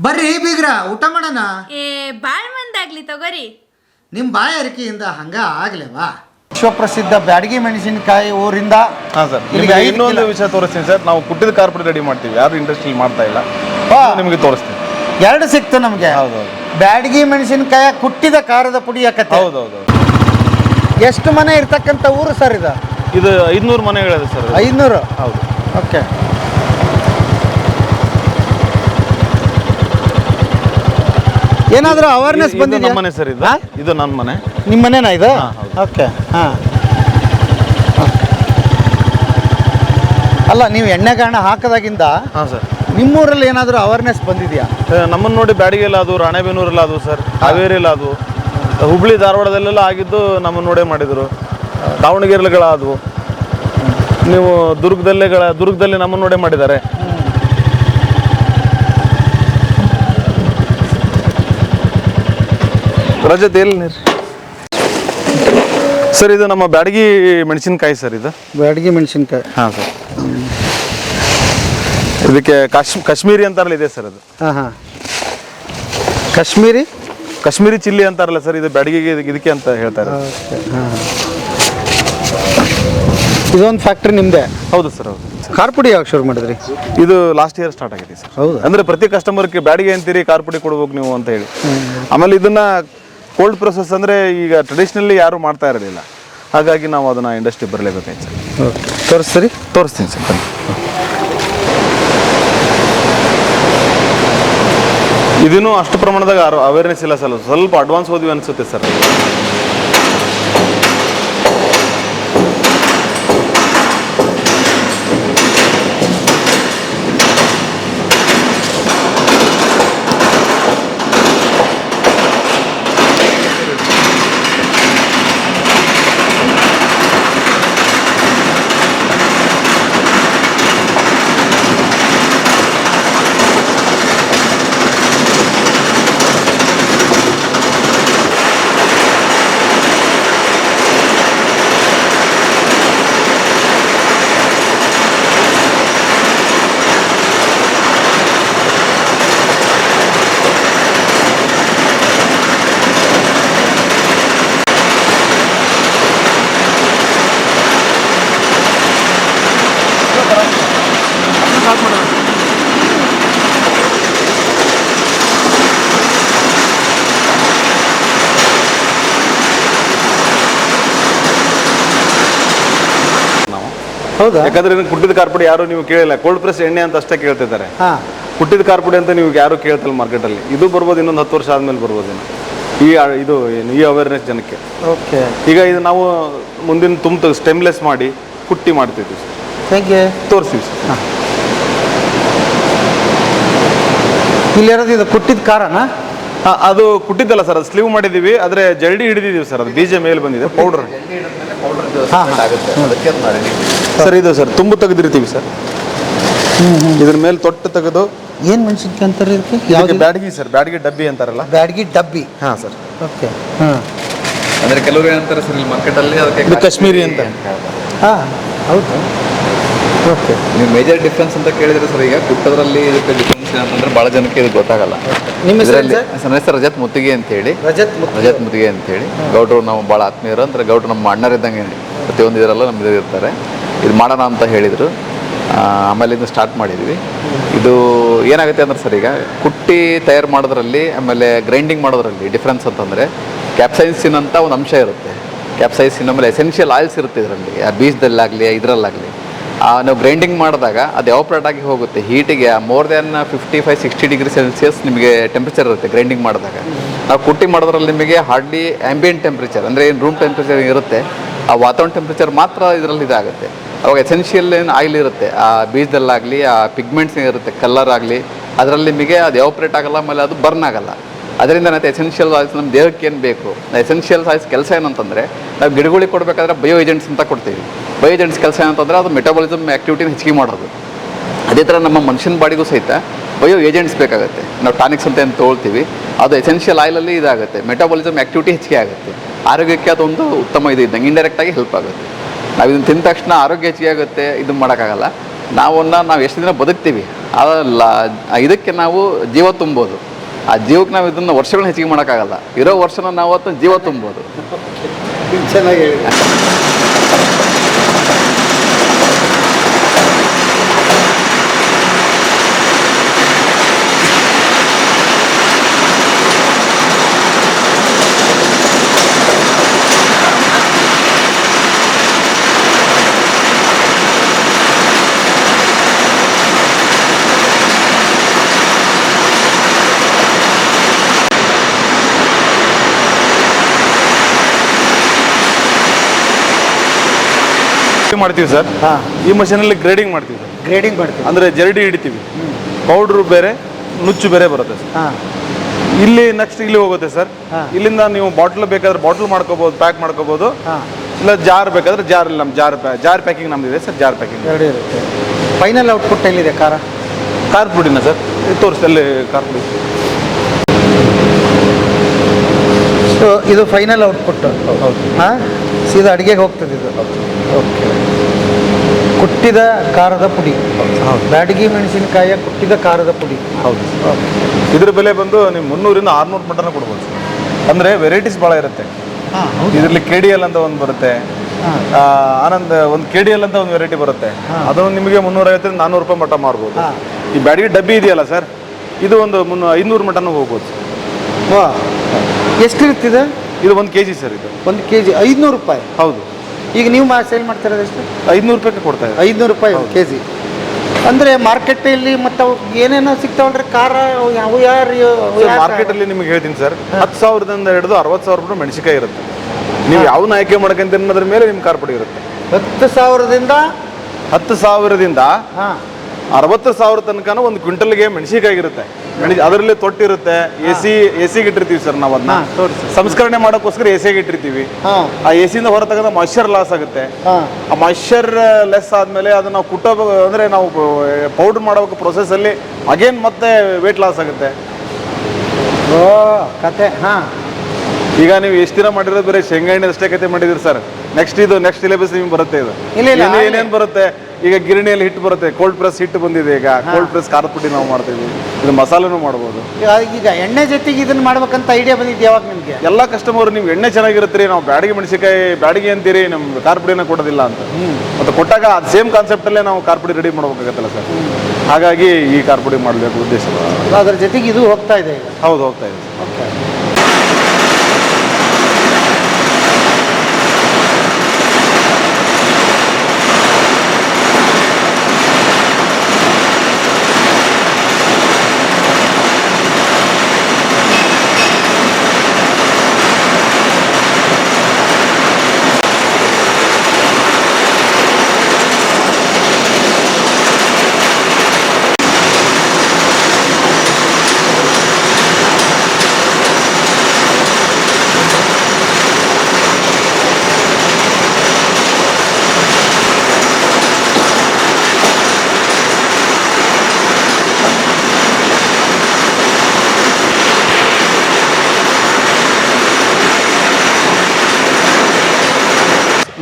ಬರ್ರಿ ಬೀಗ್ರ ಊಟ ಮಾಡೋಣ. ಏ ಬಾಳ್ ಮಂದಾಗ್ಲಿ ತಗೋರಿ. ನಿಮ್ಮ ಬಾಯಾರಿಕೆಯಿಂದ ಹಂಗ ಆಗ್ಲೇವಾ? ವಿಶ್ವಪ್ರಸಿದ್ಧ ಬ್ಯಾಡಗಿ ಮೆಣಸಿನಕಾಯಿ ಊರಿಂದ ಹಾಂ ಸರ್ ಇಲ್ಲಿಗೆ ನಿಮಗೆ ಐದು ಇನ್ನೊಂದು ಕಿಲೋ- ವಿಷಯ ತೋರಿಸ್ತೀನಿ ಸರ್. ನಾವು ಕುಟ್ಟಿದ ಕಾರ್ಪೊರೇಟ್ ರೆಡಿ ಮಾಡ್ತೀವಿ. ಯಾರು ಇಂಡಸ್ಟ್ರಿ ಮಾಡ್ತಾ ಇಲ್ಲ. ಹಾ. ಇದು ನಿಮಗೆ ತೋರಿಸ್ತೀನಿ. ಎರಡು ಸಿಕ್ತು ನಮಗೆ. ಹೌದೌದು. ಬ್ಯಾಡಗಿ ಮೆಣಸಿನಕಾಯಿ ಕುಟ್ಟಿದ ಖಾರದ ಪುಡಿ ಯಾಕತ್ತೆ? ಹೌದೌದು ಎಷ್ಟು ಮನೆ ಇರ್ತಕ್ಕಂಥ ಊರು ಸರ್ ಇದು? ಇದು ಐದುನೂರು ಮನೆಗಳಿದೆ ಸರ್. ಇದು. ಐನೂರು ಹೌದು. ಓಕೆ. ಏನಾದರೂ ಅವೇರ್ನೆಸ್ ಬಂದಿದೆ ನಮ್ಮ ಮನೆ ಸರ್ ಇದು. ಇದು ನನ್ನ ಮನೆ ನಿಮ್ಮ ಮನೆನಾ ಇದು ಓಕೆ ಹಾಂ. ಅಲ್ಲ ನೀವು ಎಣ್ಣೆ ಎಣ್ಣೆಗಾಣ ಹಾಕದಾಗಿಂದ ಹಾಂ ಸರ್. ನಿಮ್ಮೂರಲ್ಲಿ ಏನಾದರೂ ಅವೇರ್ನೆಸ್ ಬಂದಿದೆಯಾ? ನಮ್ಮನ್ನು ನೋಡಿ ಬ್ಯಾಡಿಗೆಲ್ಲ ಅದು ರಾಣೆಬೆನ್ನೂರಲ್ಲ ಅದು ಸರ್. ಹಾವೇರಿಲ್ಲ ಅದು. ಹುಬ್ಳಿ ಧಾರವಾಡದಲ್ಲೆಲ್ಲ ಆಗಿದ್ದು ನಮ್ಮನ್ನು ನೋಡೇ ಮಾಡಿದರು. ದಾವಣಗೆರೆಗಳ ಅದು ನೀವು ದುರ್ಗದಲ್ಲೇ ದುರ್ಗದಲ್ಲಿ ನಮ್ಮನ್ನು ನೋಡೇ ಮಾಡಿದ್ದಾರೆ. ರಜತ್ ಎಲ್ಲಿ ನೀರು ಸರ್ ಇದು ನಮ್ಮ ಬ್ಯಾಡಗಿ ಮೆಣಸಿನ್ಕಾಯಿ ಸರ್ ಇದು? ಬ್ಯಾಡಗಿ ಮೆಣಸಿನ್ಕಾಯಿ. ಹಾಂ ಸರ್. ಇದಕ್ಕೆ ಕಾಶ್ ಕಾಶ್ಮೀರಿ ಅಂತಾರಲ್ಲ ಇದೆ ಸರ್ ಅದು. ಹಾಂ ಹಾಂ. ಕಾಶ್ಮೀರಿ? ಕಾಶ್ಮೀರಿ ಚಿಲ್ಲಿ ಅಂತಾರಲ್ಲ ಸರ್ ಇದು ಬ್ಯಾಡಗಿಗೆ ಇದಕ್ಕೆ- ಇದಕ್ಕೆ ಅಂತ ಹೇಳ್ತಾರೆ. ಇದೊಂದು ಫ್ಯಾಕ್ಟ್ರಿ ನಿಮ್ಮದೇ ಹೌದು ಸರ್ ಹೌದು. ಖಾರ ಪುಡಿ ಯಾವಾಗ ಶುರು ಮಾಡಿದ್ರಿ? ಇದು ಲಾಸ್ಟ್ ಇಯರ್ ಸ್ಟಾರ್ಟ್ ಆಗಿದೆ ಸರ್. ಹೌದು? ಅಂದ್ರೆ ಪ್ರತಿ ಕಸ್ಟಮರ್ಗೆ ಬ್ಯಾಡಿಗೆ ಅಂತೀರಿ ಕಾರ್ಪುಡಿ ಕೊಡ್ಬೇಕು ನೀವು ಅಂತ ಹೇಳಿ. ಆಮೇಲೆ ಇದನ್ನ ಕೋಲ್ಡ್ ಪ್ರೊಸೆಸ್ ಅಂದರೆ ಈಗ ಟ್ರೆಡಿಷ್ನಲಿ ಯಾರು ಮಾಡ್ತಾ ಇರಲಿಲ್ಲ. ಹಾಗಾಗಿ ನಾವು ಅದನ್ನ ಇಂಡಸ್ಟ್ರಿ ಬರಲೇಬೇಕಾಯ್ತು ಸರ್ ತೋರಿಸ್ತೀರಿ? ತೋರಿಸ್ತೀನಿ ಸರ್ ಬನ್ನಿ. ಇದನ್ನು ಅಷ್ಟು ಪ್ರಮಾಣದಾಗ ಅವೇರ್ನೆಸ್ ಇಲ್ಲ ಸರ್ ಸ್ವಲ್ಪ ಅಡ್ವಾನ್ಸ್ ಹೋದ್ವಿ ಅನ್ಸುತ್ತೆ ಸರ್. ಹೌದಾ? ಯಾಕಂದ್ರೆ ಕುಟ್ಟಿದ ಕಾರ್ಪುಡಿ ಯಾರು ನೀವು ಕೇಳಿಲ್ಲ. ಕೋಲ್ಡ್ ಪ್ರೆಸ್ ಎಣ್ಣೆ ಅಂತ ಅಷ್ಟೇ ಕೇಳ್ತಿದ್ದಾರೆ. ಹಾಂ. ಕುಟ್ಟಿದ ಕಾರ್ಪುಡಿ ಅಂತ ನೀವು ಯಾರು ಕೇಳ್ತಿಲ್ಲ ಮಾರ್ಕೆಟಲ್ಲಿ. ಇದು ಬರ್ಬೋದು ಇನ್ನೊಂದು ಹತ್ತು ವರ್ಷ ಆದ್ಮೇಲೆ ಬರ್ಬೋದು. ಈ ಇದು ಏನು ಈ ಅವೇರ್ನೆಸ್ ಜನಕ್ಕೆ. ಓಕೆ. ಈಗ ಇದು ನಾವು ಮುಂದಿನ ತುಂಬ ಸ್ಟೆಮ್ಲೆಸ್ ಮಾಡಿ ಕುಟ್ಟಿ ಮಾಡ್ತಿದ್ವಿ ಸರ್. ಹೇಗೆ ತೋರಿಸ್ತೀವಿ ಸರ್. ಇಲ್ಲಿರೋದು ಇದು ಕುಟ್ಟಿದ ಕಾರಣ ಹಾ, ಅದು ಕುಟ್ಟಿದ್ದಲ್ಲ ಸರ್. ಅದು ಸ್ಲೀವ್ ಮಾಡಿದ್ದೀವಿ. ಆದರೆ ಜಲ್ಡಿ ಹಿಡಿದಿದ್ದೀವಿ ಸರ್. ಅದು ಬೀಜ ಮೇಲೆ ಬಂದಿದೆ. ಪೌಡರ್ ಹಾಂ ಸರ್ ಇದು ಸರ್ ತುಂಬು ತೆಗೆದಿರ್ತೀವಿ ಸರ್. ಇದ್ರ ಮೇಲೆ ತೊಟ್ಟು ತೆಗೆದು ಏನು ಮೆಣಸಿನ್ಕಾಯಿ ಅಂತಾರೆ ಇದಕ್ಕೆ? ಯಾವ್ದು? ಬ್ಯಾಡಗಿ ಸರ್ ಬ್ಯಾಡಗಿ ಡಬ್ಬಿ ಅಂತಾರಲ್ಲ? ಬ್ಯಾಡಗಿ ಡಬ್ಬಿ. ಹಾಂ ಸರ್. ಓಕೆ. ಹಾಂ. ಅಂದ್ರೆ ಕೆಲವರು ಏನಂತಾರೆ ಸರ್ ಇಲ್ಲಿ ಮಾರ್ಕೆಟ್ ಅಲ್ಲಿ ಅದಕ್ಕೆ ಕಾಶ್ಮೀರಿ ಅಂತ. ಹಾಂ ಹೌದು. ಓಕೆ. ನೀವು ಮೇಜರ್ ಡಿಫ್ರೆನ್ಸ್ ಅಂತ ಕೇಳಿದ್ರೆ ಸರ್ ಈಗ ಕುಟ್ಟದ್ರಲ್ಲಿ ಇದಕ್ಕೆ ಡಿಫ್ರೆನ್ಸ್ ಏನಂತಂದ್ರೆ ಬಹಳ ಜನಕ್ಕೆ ಇದು ಗೊತ್ತಾಗಲ್ಲ. ನಿಮ್ಮ ಹೆಸರು ಇದರಲ್ಲಿ ಸರ್? ನನ್ನ ಹೆಸರು ರಜತ್ ಮುತ್ತಿಗೆ ಅಂತ ಹೇಳಿ ರಜತ್ ಮುತ್ತು ರಜತ್ ಮುತ್ತಿಗೆ ಅಂತ ಹೇಳಿ ಗೌಡ್ರು ನಾವು ಬಹಳ ಆತ್ಮೀಯರು ಅಂದ್ರೆ ಗೌಡ್ರು ನಮ್ಮ ಅಣ್ಣರಿದ್ದಂಗೆ ಪ್ರತಿಯೊಂದು ಇದರಲ್ಲ ನಮ್ಮ ಇದು ಇರ್ತಾರೆ. ಇದು ಮಾಡೋಣ ಅಂತ ಹೇಳಿದರು. ಆಮೇಲೆ ಇದು ಸ್ಟಾರ್ಟ್ ಮಾಡಿದ್ವಿ. ಇದು ಏನಾಗುತ್ತೆ ಅಂದ್ರೆ ಸರ್ ಈಗ ಕುಟ್ಟಿ ತಯಾರು ಮಾಡೋದ್ರಲ್ಲಿ, ಆಮೇಲೆ ಗ್ರೈಂಡಿಂಗ್ ಮಾಡೋದ್ರಲ್ಲಿ ಡಿಫ್ರೆನ್ಸ್ ಅಂತಂದರೆ ಕ್ಯಾಪ್ಸೈನ್ಸಿನ್ ಅಂತ ಒಂದು ಅಂಶ ಇರುತ್ತೆ. ಕ್ಯಾಪ್ಸೈಸಿನ್ ಆಮೇಲೆ ಎಸೆನ್ಷಿಯಲ್ ಆಯಿಲ್ಸ್ ಇರುತ್ತೆ ಇದರಲ್ಲಿ. ಆ ಬೀಜದಲ್ಲಾಗಲಿ, ಇದರಲ್ಲಾಗಲಿ. ನಾವು ಗ್ರೈಂಡಿಂಗ್ ಮಾಡಿದಾಗ ಅದು ಯಾವ ಆಗಿ ಹೋಗುತ್ತೆ? ಹೀಟಿಗೆ more than fifty five sixty degree celsius ನಿಮಗೆ ಟೆಂಪ್ರೇಚರ್ ಇರುತ್ತೆ ಗ್ರೈಂಡಿಂಗ್ ಮಾಡಿದಾಗ. ನಾವು ಕುಟ್ಟಿ ಮಾಡೋದ್ರಲ್ಲಿ ನಿಮಗೆ ಹಾರ್ಡ್ಲಿ ಆ್ಯಂಬಿಯಂಟ್ ಟೆಂಪ್ರೇಚರ್ ಅಂದರೆ ಏನು ರೂಮ್ ಟೆಂಪ್ರೇಚರ್ ಇರುತ್ತೆ, ಆ ವಾತಾವರಣ ಟೆಂಪ್ರೇಚರ್ ಮಾತ್ರ ಇದರಲ್ಲಿ ಇದಾಗುತ್ತೆ. ಅವಾಗ ಎಸೆನ್ಷಿಯಲ್ ಏನು ಆಯಿಲ್ ಇರುತ್ತೆ. ಆ ಬೀಜದಲ್ಲಾಗಲಿ, ಆ ಪಿಗ್ಮೆಂಟ್ಸ್ ಇರುತ್ತೆ ಕಲರ್ ಆಗಲಿ, ಅದರಲ್ಲಿ ನಿಮಗೆ ಅದು ಎವಾಪ್ರೇಟ್ ಆಗಲ್ಲ, ಆಮೇಲೆ ಅದು ಬರ್ನ್ ಆಗಲ್ಲ. ಅದರಿಂದ ಏನಂತ ಎಸೆನ್ಷಿಯಲ್ ಆಯಿಲ್ಸ್ ನಮ್ಮ ದೇಹಕ್ಕೆ ಏನು ಬೇಕು? ಎಸೆನ್ಷಿಯಲ್ ಆಯಿಲ್ಸ್ ಕೆಲಸ ಏನಂತಂದರೆ ನಾವು ಗಿಡಗಳಿಗೆ ಕೊಡಬೇಕಾದ್ರೆ ಬಯೋ ಏಜೆಂಟ್ಸ್ ಅಂತ ಕೊಡ್ತೀವಿ. ಬಯೋ ಏಜೆಂಟ್ಸ್ ಕೆಲಸ ಏನಂತಂದರೆ ಅದು ಮೆಟಬಾಲಿಸಮ್ ಆ್ಯಕ್ಟಿವಿಟಿನ ಹೆಚ್ಚಿಗೆ ಮಾಡೋದು. ಅದೇ ಥರ ನಮ್ಮ ಮನುಷ್ಯನ ಬಾಡಿಗೂ ಸಹಿತ ಬಯೋ ಏಜೆಂಟ್ಸ್ ಬೇಕಾಗುತ್ತೆ. ನಾವು ಟಾನಿಕ್ಸ್ ಅಂತ ಏನು ತೊಗೊಳ್ತೀವಿ. ಅದು ಎಸೆನ್ಷಿಯಲ್ ಆಯಿಲಲ್ಲಿ ಇದಾಗುತ್ತೆ. ಮೆಟಬಾಲಿಸಮ್ ಆ್ಯಕ್ಟಿವಿಟಿ ಹೆಚ್ಚಿಗೆ ಆಗುತ್ತೆ. ಆರೋಗ್ಯಕ್ಕೆ ಅದೊಂದು ಉತ್ತಮ ಇದು ಇದ್ದಂಗೆ ಇಂಡೈರೆಕ್ಟಾಗಿ ಹೆಲ್ಪ್ ಆಗುತ್ತೆ. ನಾವು ಇದನ್ನು ತಿಂದ ತಕ್ಷಣ ಆರೋಗ್ಯ ಹೆಚ್ಚಿಗೆ ಆಗುತ್ತೆ ಇದು ಮಾಡೋಕ್ಕಾಗಲ್ಲ. ನಾವನ್ನ ನಾವು ಎಷ್ಟು ದಿನ ಬದುಕ್ತೀವಿ, ಅದಲ್ಲ, ಇದಕ್ಕೆ ನಾವು ಜೀವ ತುಂಬೋದು. ಆ ಜೀವಕ್ಕೆ ನಾವು ಇದನ್ನು ವರ್ಷಗಳನ್ನ ಹೆಚ್ಚಿಗೆ ಮಾಡೋಕ್ಕಾಗಲ್ಲ. ಇರೋ ವರ್ಷನ ನಾವು ಅವತ್ತು ಜೀವ ತುಂಬೋದು. ಚೆನ್ನಾಗಿ ಮಾಡ್ತೀವಿ ಸರ್. ಹಾಂ. ಈ ಮಷೀನಲ್ಲಿ ಗ್ರೇಡಿಂಗ್ ಮಾಡ್ತೀವಿ ಸರ್. ಗ್ರೇಡಿಂಗ್ ಮಾಡ್ತೀವಿ. ಅಂದರೆ ಜರಡಿ ಹಿಡಿತೀವಿ. ಪೌಡ್ರು ಬೇರೆ ನುಚ್ಚು ಬೇರೆ ಬರುತ್ತೆ ಸರ್. ಹಾಂ. ಇಲ್ಲಿ ನೆಕ್ಸ್ಟ್ ಇಲ್ಲಿ ಹೋಗುತ್ತೆ ಸರ್. ಇಲ್ಲಿಂದ ನೀವು ಬಾಟ್ಲ್ ಬೇಕಾದ್ರೆ ಬಾಟ್ಲ್ ಮಾಡ್ಕೋಬಹುದು ಪ್ಯಾಕ್ ಮಾಡ್ಕೋಬಹುದು ಹಾಂ. ಇಲ್ಲ ಜಾರ್ ಬೇಕಾದ್ರೆ ಜಾರ್ ನಮ್ಮ ಜಾರ್ ಜಾರ್ ಪ್ಯಾಕಿಂಗ್ ನಮ್ದಿದೆ ಸರ್ ಜಾರ್ ಪ್ಯಾಕಿಂಗ್ ಎರಡು ಇರುತ್ತೆ. ಫೈನಲ್ ಔಟ್ಪುಟ್ ಎಲ್ಲಿದೆ ಕಾರ ಕಾರ್ ಪುಡಿನ ಸರ್. ತೋರಿಸಿ ಅಲ್ಲಿ ಕಾರ್ ಪುಡಿ ಸೊ ಇದು ಫೈನಲ್ ಔಟ್ಪುಟ್ ಹಾಂ? ಸೀದಾ ಅಡುಗೆಗೆ ಹೋಗ್ತದೆ ಇದು. ಓಕೆ ಕುಟ್ಟಿದ ಖಾರದ ಪುಡಿ. ಬ್ಯಾಡಗಿ ಮೆಣಸಿನಕಾಯಿಯ ಕುಟ್ಟಿದ ಖಾರದ ಪುಡಿ. ಹೌದು. ಇದ್ರ ಬೆಲೆ ಬಂದು ನೀವು ಮುನ್ನೂರಿಂದ ಆರ್ನೂರು ಮಟನ ಕೊಡ್ಬೋದು ಸರ್. ಅಂದರೆ ವೆರೈಟೀಸ್ ಭಾಳ ಇರುತ್ತೆ. ಹಾಂ ಇದರಲ್ಲಿ ಕೆ ಡಿ ಎಲ್ ಅಂತ ಒಂದು ಬರುತ್ತೆ. ಆನಂದ್ ಒಂದು ಕೆ ಡಿ ಎಲ್ ಅಂತ ಒಂದು ವೆರೈಟಿ ಬರುತ್ತೆ. ಅದೊಂದು ನಿಮಗೆ ಮುನ್ನೂರೈವತ್ತರಿಂದ ನಾನ್ನೂರು ರೂಪಾಯಿ ಮಟ್ಟ ಮಾಡ್ಬೋದು. ಈ ಬ್ಯಾಡಗಿ ಡಬ್ಬಿ ಇದೆಯಲ್ಲ ಸರ್ ಇದು ಒಂದು ಮುನ್ನೂ ಐನೂರು ಮಟನೂ ಹೋಗ್ಬೋದು ಸರ್. ಎಷ್ಟಿರುತ್ತಿದೆ? ಇದು ಒಂದು ಕೆ ಜಿ ಸರ್ ಇದು. ಒಂದು ಕೆ ಜಿ ಐದುನೂರು ರೂಪಾಯಿ. ಹೌದು. ಈಗ ನೀವು ಮಾ ಸೇಲ್ ಮಾಡ್ತಿರೋದು ಎಷ್ಟು? ಐದುನೂರು ರೂಪಾಯಿಗೆ ಕೊಡ್ತಾ ಇದ್ದಾರೆ. ಐದುನೂರು ರೂಪಾಯಿ ಕೆ ಜಿ ಅಂದರೆ ಮಾರ್ಕೆಟಲ್ಲಿ ಮತ್ತು ಅವು ಏನೇನೋ ಸಿಗ್ತಾವಲ್ರಿ ಖಾರ ಅವು ಯಾವ ಯಾರು ಮಾರ್ಕೆಟಲ್ಲಿ ನಿಮಗೆ ಹೇಳ್ತೀನಿ ಸರ್ ಹತ್ತು ಸಾವಿರದಿಂದ ಹಿಡಿದು ಅರವತ್ತು ಸಾವಿರ ರೂಪಾಯಿ ಮೆಣಸಿಕಾಯಿ ಇರುತ್ತೆ. ನೀವು ಯಾವನ್ನ ಆಯ್ಕೆ ಮಾಡ್ಕೊಂತೀರಿ ಅನ್ನೋದ್ರ ಮೇಲೆ ನಿಮ್ಮ ಕಾರ್ ಪುಡಿ ಇರುತ್ತೆ. ಹತ್ತು ಸಾವಿರದಿಂದ ಹತ್ತು ಸಾವಿರದಿಂದ ಹಾಂ. ಅರವತ್ತು ಸಾವಿರ ತನಕನೂ ಒಂದು ಕ್ವಿಂಟಲ್ಗೆ ಮೆಣಸಿಕಾಯಿ ಇರುತ್ತೆ ಮೆಣಸಿ ಅದರಲ್ಲಿ ತೊಟ್ಟಿರುತ್ತೆ. ಎ ಸಿ ಎ ಸಿಗೆ ಇಟ್ಟಿರ್ತೀವಿ ಸರ್ ನಾವು ಅದನ್ನ ಸಂಸ್ಕರಣೆ ಮಾಡೋಕ್ಕೋಸ್ಕರ ಎ ಸಿಗೆ ಇಟ್ಟಿರ್ತೀವಿ ಆ ಎ ಸಿಯಿಂದ ಹೊರ ತೆಗೆದ ಮಾಯ್ಶ್ಚರ್ ಲಾಸ್ ಆಗುತ್ತೆ ಆ ಮಾಯ್ಶ್ಚರ್ ಲೆಸ್ ಆದಮೇಲೆ ಅದನ್ನ ನಾವು ಅಂದ್ರೆ ಅಂದರೆ ನಾವು ಪೌಡ್ರ್ ಮಾಡಬೇಕು ಪ್ರೊಸೆಸ್ಸಲ್ಲಿ ಅಗೇನ್ ಮತ್ತೆ ವೇಟ್ ಲಾಸ್ ಆಗುತ್ತೆ. ಓ ಕತೆ. ಹಾಂ. ಈಗ ನೀವು ಎಷ್ಟು ದಿನ ಮಾಡಿರೋದು ಬೇರೆ ಶೇಂಗಾ ಎಣ್ಣೆ ಅಷ್ಟೇ ಕತೆ ಮಾಡಿದಿರಿ ಸರ್? ನೆಕ್ಸ್ಟ್ ಇದು ನೆಕ್ಸ್ಟ್ ಸಿಲೆಬಸ್ ನಿಮ್ಗೆ ಬರುತ್ತೆ ಇದು. ಏನೇ- ಏನೇನ್ ಬರುತ್ತೆ? ಈಗ ಗಿರಣಿಯಲ್ಲಿ ಹಿಟ್ಟು ಬರುತ್ತೆ ಕೋಲ್ಡ್ ಪ್ರೆಸ್ ಹಿಟ್ಟು ಬಂದಿದೆ ಈಗ. ಕೋಲ್ಡ್ ಪ್ರೆಸ್ ಖಾರ ಪುಡಿ ನಾವು ಮಾಡ್ತೀವಿ ಇದು ಮಸಾಲೆನೂ ಮಾಡ್ಬೋದು. ಈಗ ಎಣ್ಣೆ ಜೊತೆಗೆ ಇದನ್ನ ಮಾಡ್ಬೇಕಂತ ಐಡಿಯಾ ಬಂದಿದ್ದು ಯಾವಾಗ ನಿಮಗೆ? ಎಲ್ಲ ಕಸ್ಟಮರ್ ನೀವು ಎಣ್ಣೆ ಚೆನ್ನಾಗಿರುತ್ತೆ ರೀ ನಾವು ಬ್ಯಾಡಿಗೆ ಮೆಣಸಿಕಾಯಿ ಬ್ಯಾಡಿಗೆ ಅಂತೀರಿ ನಮ್ಗೆ ಖಾರ ಪುಡಿನ ಕೊಡೋದಿಲ್ಲ ಅಂತ. ಮತ್ತೆ ಕೊಟ್ಟಾಗ ಅದು ಸೇಮ್ ಕಾನ್ಸೆಪ್ಟಲ್ಲೇ ನಾವು ಖಾರ ಪುಡಿ ರೆಡಿ ಮಾಡ್ಬೇಕಾಗತ್ತಲ್ಲ ಸರ್? ಹಾಗಾಗಿ ಈ ಖಾರ ಪುಡಿ ಮಾಡಬೇಕು ಉದ್ದೇಶ. ಅದ್ರ ಜೊತೆಗೆ ಇದು ಹೋಗ್ತಾ ಇದೆ ಹೌದು ಹೋಗ್ತಾ ಇದೆ ಓಕೆ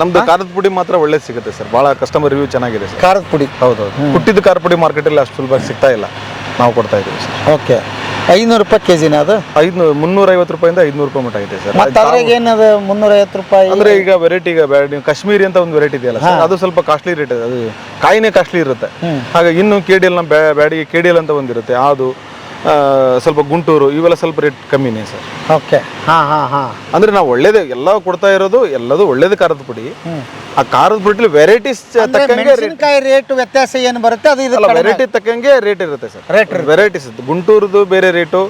ನಮ್ದು ಖಾರದ ಪುಡಿ ಮಾತ್ರ ಒಳ್ಳೆ ಸಿಗುತ್ತೆ ಸರ್. ಬಹಳ ಕಸ್ಟಮರ್ ರಿವ್ಯೂ ಚೆನ್ನಾಗಿದೆ ಸರ್. ಖಾರದ ಪುಡಿ. ಹೌದು. ಹುಟ್ಟಿದ ಖಾರ ಪುಡಿ ಮಾರ್ಕೆಟಲ್ಲಿ ಅಷ್ಟು ಸುಲಭ ಸಿಗ್ತಾ ಇಲ್ಲ. ನಾವು ಕೊಡ್ತಾ ಇದ್ದೀವಿ ಸರ್. ಓಕೆ. ಐನೂರು ರೂಪಾಯಿ ಕೆ ಅದು? ಐದ್ನೂರು ಮುನ್ನೂರೈವತ್ತು ರೂಪಾಯಿಂದ ಐದ್ನೂರು ರೂಪಾಯಿ ಮಟ್ಟ ಇದೆ ಸರ್. ಮತ್ತೆ ಅದ್ರಾಗ ಏನದು ಮುನ್ನೂರೈವತ್ತು ರೂಪಾಯಿ? ಅಂದ್ರೆ ಈಗ ವೆರೈಟಿ ಈಗ ನೀವು ಕಾಶ್ಮೀರಿ ಅಂತ ಒಂದು ವೆರೈಟಿ ಇದೆಯಲ್ಲ ಸರ್ ಅದು ಸ್ವಲ್ಪ ಕಾಸ್ಟ್ಲಿ ರೇಟ್ ಅದು ಕಾಯಿನೇ ಕಾಸ್ಟ್ಲಿ ಇರುತ್ತೆ. ಹಾಗೆ ಇನ್ನು ಕೆ ಡಿ ಎಲ್ ನಮ್ಮ ಬ್ಯಾಡಿಗೆ ಕೆ ಡಿ ಎಲ್ ಅಂತ ಒಂದಿರುತ್ತೆ. ಅದು ಸ್ವಲ್ಪ ಗುಂಟೂರು ಇವೆಲ್ಲ ಸ್ವಲ್ಪ ರೇಟ್ ಕಮ್ಮಿನೇ ಸರ್. ಓಕೆ. ಹಾಂ ಹಾಂ ಹಾಂ. ಅಂದ್ರೆ ನಾವು ಒಳ್ಳೇದು ಎಲ್ಲ ಕೊಡ್ತಾ ಇರೋದು ಎಲ್ಲದು ಒಳ್ಳೇದು ಖಾರದ ಪುಡಿ. ಆ ಖಾರದ ಪುಡಿ ವೆರೈಟೀಸ್ ತಕ್ಕಂಗೆ ರೇಟ್ ಮೆಣಸಿನಕಾಯಿ ರೇಟ್ ವ್ಯತ್ಯಾಸ ಏನು ಬರುತ್ತೆ? ಅದು ಇದು ಅಲ್ಲ ವೆರೈಟಿ ತಕ್ಕಂಗೆ ರೇಟ್ ಇರುತ್ತೆ ಸರ್. ರೇಟ್ ವೆರೈಟೀಸ್ ಗುಂಟೂರ್ದು ಬೇರೆ ರೇಟು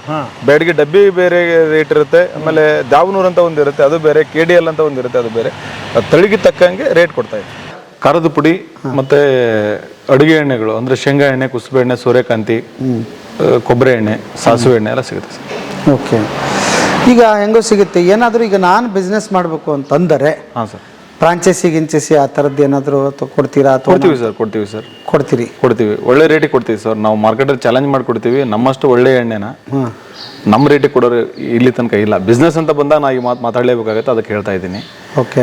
ಬೆಡ್ಗೆ ಡಬ್ಬಿ ಬೇರೆ ರೇಟ್ ಇರುತ್ತೆ ಆಮೇಲೆ ದಾವನೂರು ಅಂತ ಒಂದು ಇರುತ್ತೆ ಅದು ಬೇರೆ ಕೆ ಡಿ ಎಲ್ ಅಂತ ಒಂದು ಇರುತ್ತೆ ಅದು ಬೇರೆ. ತಳಿಗೆ ತಕ್ಕಂಗೆ ರೇಟ್ ಕೊಡ್ತಾ ಇದೆ ಖಾರದ ಪುಡಿ ಮತ್ತೆ ಅಡುಗೆ ಎಣ್ಣೆಗಳು ಅಂದ್ರೆ ಶೇಂಗಾ ಎಣ್ಣೆ ಕುಸುಬೆ ಎಣ್ಣೆ ಸೂರ್ಯಕಾಂತಿ ಕೊಬ್ಬರಿ ಎಣ್ಣೆ ಸಾಸಿವೆ ಎಣ್ಣೆ ಎಲ್ಲ ಸಿಗುತ್ತೆ ಸರ್. ಓಕೆ. ಈಗ ಹೆಂಗೋ ಸಿಗುತ್ತೆ. ಏನಾದರೂ ಈಗ ನಾನು ಬಿಸ್ನೆಸ್ ಮಾಡಬೇಕು ಅಂತಂದರೆ ಹಾಂ ಸರ್. ಫ್ರಾಂಚೈಸಿ ಗಿಂಚೈಸಿ ಆ ಥರದ್ದು ಏನಾದರೂ ಕೊಡ್ತೀರಾ ಅಥವಾ ಕೊಡ್ತೀವಿ ಸರ್ ಕೊಡ್ತೀವಿ ಸರ್. ಕೊಡ್ತೀರಿ. ಕೊಡ್ತೀವಿ. ಒಳ್ಳೆ ರೇಟಿಗೆ ಕೊಡ್ತೀವಿ ಸರ್. ನಾವು ಮಾರ್ಕೆಟಲ್ಲಿ ಚಾಲೆಂಜ್ ಮಾಡಿ ಕೊಡ್ತೀವಿ ನಮ್ಮಷ್ಟು ಒಳ್ಳೆ ಎಣ್ಣೆನ ಹಾಂ ನಮ್ಮ ರೇಟಿಗೆ ಕೊಡೋರು ಇಲ್ಲಿ ತನಕ ಇಲ್ಲ. ಬಿಸ್ನೆಸ್ ಅಂತ ಬಂದಾಗ ನಾ ಈ ಮಾತು ಮಾತಾಡಲೇಬೇಕಾಗತ್ತೆ ಅದಕ್ಕೆ ಹೇಳ್ತಾ ಇದ್ದೀನಿ. ಓಕೆ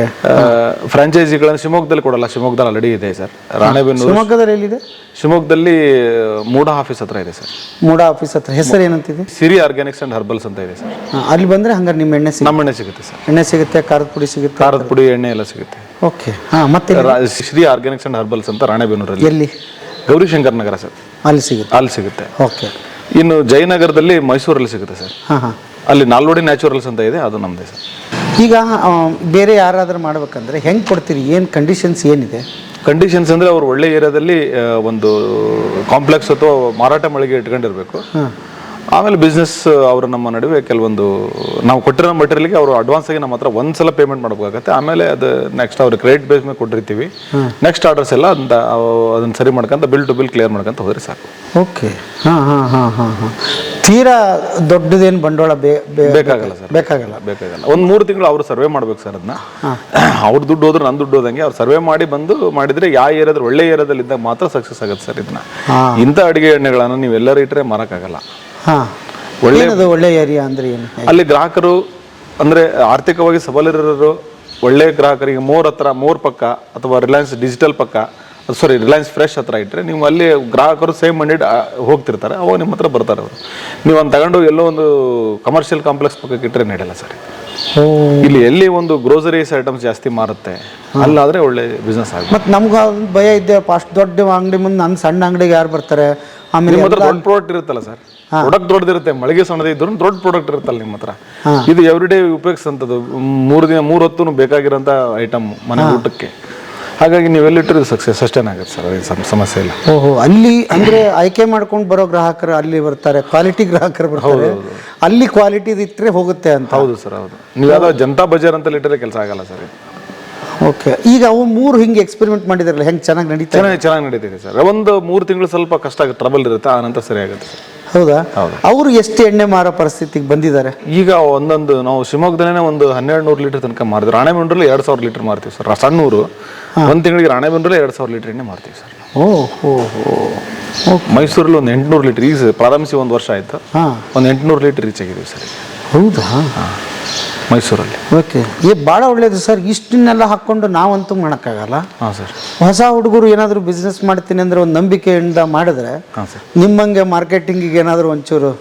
ಫ್ರಾಂಚೈಸಿಗಳನ್ನು ಶಿವಮೊಗ್ಗದಲ್ಲಿ ಕೊಡಲ್ಲ ಶಿವಮೊಗ್ಗದಲ್ಲಿ ಆಲ್ರೆಡಿ ಇದೆ ಸರ್. ರಾಣೆಬೆನ್ನೂರು ಶಿವಮೊಗ್ಗದಲ್ಲಿ ಎಲ್ಲಿದೆ? ಶಿವಮೊಗ್ಗದಲ್ಲಿ ಮೂಡ ಆಫೀಸ್ ಹತ್ರ ಇದೆ ಸರ್. ಮೂಡ ಆಫೀಸ್ ಹತ್ರ. ಹೆಸರು ಏನಂತಿದೆ? ಸಿರಿ ಆರ್ಗ್ಯಾನಿಕ್ಸ್ ಅಂಡ್ ಹರ್ಬಲ್ಸ್ ಅಂತ ಇದೆ ಸರ್. ಹಾಂ ಅಲ್ಲಿ ಬಂದರೆ ಹಂಗಾರೆ ನಿಮ್ಮ ಎಣ್ಣೆ ಸಿಗುತ್ತೆ. ನಮ್ಮ ಎಣ್ಣೆ ಸಿಗುತ್ತೆ ಸರ್. ಎಣ್ಣೆ ಸಿಗುತ್ತೆ ಖಾರದ ಪುಡಿ ಸಿಗುತ್ತೆ. ಖಾರದ ಪುಡಿ ಎಣ್ಣೆ ಎಲ್ಲ ಸಿಗುತ್ತೆ. ಓಕೆ ಹಾಂ ಮತ್ತೆ ರಾ- ಶ್ರೀ ಆರ್ಗ್ಯಾನಿಕ್ಸ್ ಅಂಡ್ ಹರ್ಬಲ್ಸ್ ಅಂತ ರಾಣೆಬೆನ್ನೂರಲ್ಲಿ. ಎಲ್ಲಿ? ಗೌರಿಶಂಕರ್ ನಗರ ಸರ್. ಅಲ್ಲಿ ಸಿಗುತ್ತೆ. ಅಲ್ಲಿ ಸಿಗುತ್ತೆ. ಓಕೆ ಇನ್ನು ಜಯನಗರದಲ್ಲಿ ಮೈಸೂರಲ್ಲಿ ಸಿಗುತ್ತೆ ಸರ್. ಹಾಂ ಹಾಂ. ಅಲ್ಲಿ ನಾಲ್ವಡಿ ನ್ಯಾಚುರಲ್ಸ್ ಅಂತ ಇದೆ ಅದು ನಮ್ಮದೇ ಸರ್. ಈಗ ಆ, ಬೇರೆ ಯಾರಾದರೂ ಮಾಡ್ಬೇಕಂದ್ರೆ ಹೆಂಗೆ ಕೊಡ್ತೀರಿ? ಏನು ಕಂಡೀಷನ್ಸ್ ಏನಿದೆ? ಕಂಡೀಷನ್ಸ್ ಅಂದರೆ ಅವ್ರು ಒಳ್ಳೆ ಏರಿಯಾದಲ್ಲಿ ಆ, ಒಂದು ಕಾಂಪ್ಲೆಕ್ಸ್ ಅಥವಾ ಮಾರಾಟ ಮಳಿಗೆ ಇಟ್ಕೊಂಡಿರ್ಬೇಕು. ಆಮೇಲೆ ಬಿಸ್ನೆಸ್ ಅವರು ನಮ್ಮ ನಡುವೆ ಕೆಲವೊಂದು ನಾವು ಕೊಟ್ಟಿರೋ ಮಟೀರಿಯಲ್ಗೆ ಅವರು ಅಡ್ವಾನ್ಸ್ ಆಗಿ ನಮ್ಮ ಹತ್ರ ಒಂದ್ಸಲ ಪೇಮೆಂಟ್ ಮಾಡಬೇಕಾಗತ್ತೆ. ಆಮೇಲೆ ಅದು ನೆಕ್ಸ್ಟ್ ಅವ್ರ ಕ್ರೆಡಿಟ್ ಬೇಸ್ ಮೇಲೆ ಕೊಟ್ಟಿರ್ತೀವಿ. ನೆಕ್ಸ್ಟ್ ಆರ್ಡರ್ಸ್ ಎಲ್ಲ ಅಂತ ಅದನ್ನ ಸರಿ ಮಾಡ್ಕೊಂತ ಬಿಲ್ ಟು ಬಿಲ್ ಕ್ಲಿಯರ್ ಮಾಡ್ಕೊಂತ ಹೋದ್ರೆ ಸಾಕು. ಓಕೆ. ಹಾಂ ಹಾಂ ಹಾಂ ಹಾಂ ಹಾಂ. ತೀರಾ ದೊಡ್ಡದೇನು ಬಂಡವಾಳ ಬೇಕಾಗಲ್ಲ ಸರ್ ಬೇಕಾಗಲ್ಲ. ಬೇಕಾಗಲ್ಲ. ಒಂದು ಮೂರು ತಿಂಗಳು ಅವರು ಸರ್ವೆ ಮಾಡ್ಬೇಕು ಸರ್ ಅದನ್ನ ಅವ್ರ ದುಡ್ಡು ಹೋದ್ರೆ ನನ್ನ ದುಡ್ಡು ಹೋದಂಗೆ ಅವ್ರು ಸರ್ವೆ ಮಾಡಿ ಬಂದು ಮಾಡಿದ್ರೆ ಯಾವ ಏರಿಯಾದಲ್ಲಿ ಒಳ್ಳೆ ಏರಿಯಾದಲ್ಲಿ ಇದ್ದಾಗ ಮಾತ್ರ ಸಕ್ಸಸ್ ಆಗುತ್ತೆ ಸರ್ ಇದನ್ನ ಇಂಥ ಅಡುಗೆ ಎಣ್ಣೆಗಳನ್ನು ನೀವು ಎಲ್ಲರೂ ಇಟ್ಟರೆ ಮಾರಕ್ಕಾಗಲ್ಲ. ಹಾಂ. ಒಳ್ಳೆ- ಏನದು ಒಳ್ಳೆ ಏರಿಯಾ ಅಂದ್ರೆ ಏನು? ಅಲ್ಲಿ ಗ್ರಾಹಕರು ಅಂದ್ರೆ ಆರ್ಥಿಕವಾಗಿ ಸಬಲರರು ಒಳ್ಳೆ ಗ್ರಾಹಕರಿಗೆ ಮೋರ್ ಹತ್ರ ಮೋರ್ ಪಕ್ಕ ಅಥವಾ ರಿಲಯನ್ಸ್ ಡಿಜಿಟಲ್ ಪಕ್ಕ ಸಾರಿ ರಿಲಯನ್ಸ್ ಫ್ರೆಶ್ ಹತ್ರ ಇಟ್ಟರೆ ನೀವು ಅಲ್ಲಿ ಗ್ರಾಹಕರು ಸೇಮ್ ಮಂಡಿಡ್ ಹೋಗ್ತಿರ್ತಾರೆ. ಅವಾಗ ನಿಮ್ಮ ಹತ್ರ ಬರ್ತಾರೆ ಅವರು. ನೀವು ಒಂದು ತಗೊಂಡು ಎಲ್ಲೋ ಒಂದು ಕಮರ್ಷಿಯಲ್ ಕಾಂಪ್ಲೆಕ್ಸ್ ಪಕ್ಕಕ್ಕೆ ಇಟ್ಟರೆ ನಡೆಯಲ್ಲ ಸರ್ ಇಲ್ಲಿ ಎಲ್ಲಿ ಒಂದು ಗ್ರೋಸರೀಸ್ ಐಟಮ್ಸ್ ಜಾಸ್ತಿ ಮಾರುತ್ತೆ ಅಲ್ಲಾದ್ರೆ ಒಳ್ಳೆ ಬಿಸ್ನೆಸ್ ಆಗುತ್ತೆ. ಮತ್ತೆ ನಮ್ಗೆ ಒಂದು ಭಯ ಇದೆ ಅಷ್ಟು ದೊಡ್ಡ ಅಂಗಡಿ ಮುಂದೆ ನನ್ನ ಸಣ್ಣ ಅಂಗಡಿಗೆ ಯಾರು ಬರ್ತಾರೆ? ಆಮೇಲೆ ದೊಡ್ಡ ಪ್ರಾಡಕ್ಟ್ ಇರುತ್ತಲ್ಲ ಸರ್. ಪ್ರಾಡಕ್ಟ್ ದೊಡ್ಡದಿರುತ್ತೆ ಮಳಿಗೆ ಸಣ್ಣದೇ ಇದ್ರು ದೊಡ್ಡ ಪ್ರಾಡಕ್ಟ್ ಇರುತ್ತಲ್ಲ ನಿಮ್ಮ ಹತ್ರ. ಇದು ಎವ್ರಿ ಡೇ ಉಪಯೋಗಿಸಂಥದ್ದು ಮೂರು ದಿನ ಮೂರು ಹೊತ್ತು ಬೇಕಾಗಿರೋಂಥ ಐಟಮ್ ಮನೆ ಊಟಕ್ಕೆ. ಹಾಗಾಗಿ ನೀವೆಲ್ಲಿಟ್ಟರು ಸಕ್ಸಸ್ ಸಸ್ಟೈನ್ ಆಗುತ್ತೆ ಸರ್ ಸಮಸ್ಯೆ ಇಲ್ಲ. ಓಹೋ ಅಲ್ಲಿ ಅಂದ್ರೆ ಆಯ್ಕೆ ಮಾಡ್ಕೊಂಡು ಬರೋ ಗ್ರಾಹಕರು ಅಲ್ಲಿ ಬರ್ತಾರೆ ಕ್ವಾಲಿಟಿ ಗ್ರಾಹಕರು ಬರ್ತಾರೆ. ಅಲ್ಲಿ ಕ್ವಾಲಿಟಿ ಇಟ್ಟರೆ ಹೋಗುತ್ತೆ ಅಂತ. ಹೌದು ಸರ್ ಹೌದು. ನೀವು ಯಾವ್ದೋ ಜನತಾ ಬಜಾರ್ ಅಂತ ಇಟ್ಟರೆ ಕೆಲಸ ಆಗಲ್ಲ ಸರ್. ಓಕೆ. ಈಗ ಅವು ಮೂರು ಹಿಂಗೆ ಎಕ್ಸ್ಪೆರಿಮೆಂಟ್ ಮಾಡಿದಾರಲ್ಲ ಹೆಂಗೆ ಚೆನ್ನಾಗಿ ನಡೀತಾ ಚೆನ್ನಾಗಿ ಚೆನ್ನಾಗಿ ನಡೀತಿದೆ ಸರ್. ಒಂದು ಮೂರು ತಿಂಗಳು ಸ್ವಲ್ಪ ಕಷ್ಟ ಆಗುತ್ತೆ ಟ್ರಬಲ್ ಇರುತ್ತೆ ಆ ನಂತರ ಸರಿ ಆಗುತ್ತೆ ಸರ್. ಹೌದಾ? ಅವರು ಎಷ್ಟು ಎಣ್ಣೆ ಮಾರೋ ಪರಿಸ್ಥಿತಿಗೆ ಬಂದಿದ್ದಾರೆ? ಈಗ ಒಂದೊಂದು ನಾವು ಶಿವಮೊಗ್ಗದಲ್ಲೇ ಒಂದು ಹನ್ನೆರಡು ನೂರು ಲೀಟರ್ ತನಕ ಮಾರಿದ್ವಿ ರಾಣೆಬೆನ್ನೂರಲ್ಲಿ ಎರಡು ಸಾವಿರ ಲೀಟರ್ ಮಾರ್ತೀವಿ ಸರ್. ಸಣ್ಣೂರು ಒಂದು ತಿಂಗಳಿಗೆ ರಾಣೆಬೆನ್ನೂರಲ್ಲಿ ಎರಡು ಸಾವಿರ ಲೀಟರ್ ಎಣ್ಣೆ ಮಾರ್ತೀವಿ ಸರ್. ಓ ಹೋ ಮೈಸೂರಲ್ಲಿ ಒಂದು ಎಂಟುನೂರು ಲೀಟರ್ ಈಗ ಪ್ರಾರಂಭಿಸಿ ಒಂದು ವರ್ಷ ಆಯಿತು. ಒಂದು ಎಂಟುನೂರು ಲೀಟರ್ ರೀಚ್ ಆಗಿದ್ದೀವಿ ಸರ್. ಹೌದಾ? ಮೈಸೂರಲ್ಲಿ. ಓಕೆ. ಏ ಭಾಳ ಒಳ್ಳೇದು ಸರ್. ಇಷ್ಟನ್ನೆಲ್ಲ ಹಾಕ್ಕೊಂಡು ನಾವಂತೂ ಮಾಡೋಕ್ಕಾಗಲ್ಲ. ಹಾಂ ಸರ್. ಹೊಸ ಹುಡುಗರು ಏನಾದರೂ ಬಿಸ್ನೆಸ್ ಮಾಡ್ತೀನಿ ಅಂದರೆ ಒಂದು ನಂಬಿಕೆಯಿಂದ ಮಾಡಿದ್ರೆ ಹಾಂ ಸರ್. ನಿಮ್ಮಂಗೆ ಮಾರ್ಕೆಟಿಂಗಿಗೆ ಏನಾದರೂ ಒಂಚೂರು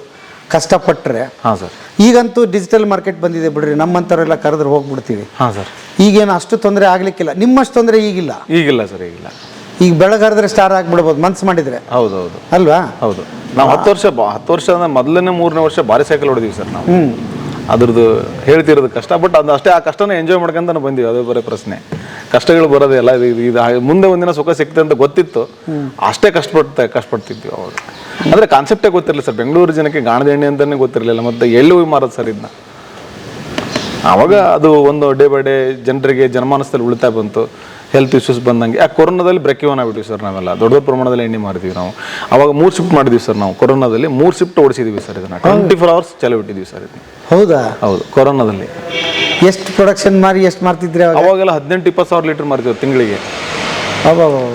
ಕಷ್ಟಪಟ್ಟರೆ ಹಾಂ ಸರ್. ಈಗಂತೂ ಡಿಜಿಟಲ್ ಮಾರ್ಕೆಟ್ ಬಂದಿದೆ ಬಿಡ್ರಿ. ನಮ್ಮಂಥವರೆಲ್ಲ ಕರೆದ್ರೆ ಹೋಗ್ಬಿಡ್ತೀವಿ. ಹಾಂ ಸರ್. ಈಗೇನು ಅಷ್ಟು ತೊಂದರೆ ಆಗಲಿಕ್ಕಿಲ್ಲ. ನಿಮ್ಮಷ್ಟು ತೊಂದರೆ ಈಗಿಲ್ಲ. ಈಗಿಲ್ಲ ಸರ್ ಈಗಿಲ್ಲ. ಈಗ ಬೆಳಗಾದ್ರೆ ಸ್ಟಾರ್ ಆಗ್ಬಿಡ್ಬೋದು ಮನ್ಸು ಮಾಡಿದ್ರೆ. ಹೌದು ಹೌದು ಅಲ್ವಾ? ಹೌದು. ನಾವು ಹತ್ತು ವರ್ಷ ಹತ್ತು ವರ್ಷ ಅಂದ್ರೆ ಮೊದಲನೇ ಮೂರನೇ ವರ್ಷ ಭಾರಿ ಸೈಕಲ್ ಹೊಡೆದೀವಿ ಸರ್ ನಾವು. ಅದ್ರದ್ದು ಹೇಳ್ತಿರೋದು ಕಷ್ಟ ಬಟ್ ಅದು ಅಷ್ಟೇ ಆ ಕಷ್ಟನ ಎಂಜಾಯ್ ಮಾಡ್ಕೊಂತಾನೆ ಬಂದೀವಿ ಅದೇ ಬರೋ ಪ್ರಶ್ನೆ. ಕಷ್ಟಗಳು ಬರೋದೇ ಎಲ್ಲ ಇದು ಮುಂದೆ ಒಂದಿನ ಸುಖ ಸಿಗ್ತದೆ ಅಂತ ಗೊತ್ತಿತ್ತು. ಅಷ್ಟೇ ಕಷ್ಟಪಡ್ತಾ ಕಷ್ಟಪಡ್ತಿದ್ವಿ ಅವಾಗ ಅಂದ್ರೆ ಕಾನ್ಸೆಪ್ಟೇ ಗೊತ್ತಿರಲಿಲ್ಲ ಸರ್ ಬೆಂಗಳೂರು ಜನಕ್ಕೆ ಗಾಣದ ಎಣ್ಣೆ ಅಂತಾನೆ ಗೊತ್ತಿರಲಿಲ್ಲ ಮತ್ತೆ ಎಳ್ಳು ಹೋಗಿ ಮಾರೋದು ಸರ್ ಇದನ್ನ ಆವಾಗ ಅದು ಒಂದು ಡೇ ಬೈ ಡೇ ಜನರಿಗೆ ಜನಮಾನಸದಲ್ಲಿ ಉಳಿತಾ ಬಂತು. ಹೆಲ್ತ್ ಇಶ್ಯೂಸ್ ಬಂದಂಗೆ. ಆ ಕೊರೋನಾದಲ್ಲಿ ಬ್ರೇಕ್ ಇವನ್ ಆಗ್ಬಿಟ್ಟಿವಿ ಸರ್ ನಾವೆಲ್ಲ. ದೊಡ್ಡ ದೊಡ್ಡ ಪ್ರಮಾಣದಲ್ಲಿ ಎಣ್ಣೆ ಮಾರಿದ್ವಿ ನಾವು. ಅವಾಗ ಮೂರು ಶಿಫ್ಟ್ ಮಾಡಿದ್ವಿ ಸರ್ ನಾವು. ಕೊರೋನಾದಲ್ಲಿ ಮೂರು ಶಿಫ್ಟ್ ಓಡಿಸಿದ್ವಿ ಸರ್ ಇದನ್ನ. ಟ್ವೆಂಟಿ ಫೋರ್ ಅವರ್ಸ್ ಚಾಲು ಬಿಟ್ಟಿದ್ವಿ ಸರ್ ಇದನ್ನ. ಹೌದಾ? ಹೌದು. ಕೊರೋನಾದಲ್ಲಿ. ಎಷ್ಟು ಪ್ರೊಡಕ್ಷನ್ ಮಾರಿ ಎಷ್ಟು ಮಾಡ್ತಿದ್ರೆ ಅವಾಗ? ಅವಾಗೆಲ್ಲ ಹದಿನೆಂಟು ಇಪ್ಪತ್ತು ಸಾವಿರ ಲೀಟರ್ ಮಾರ್ತೀವಿ ತಿಂಗಳಿಗೆ.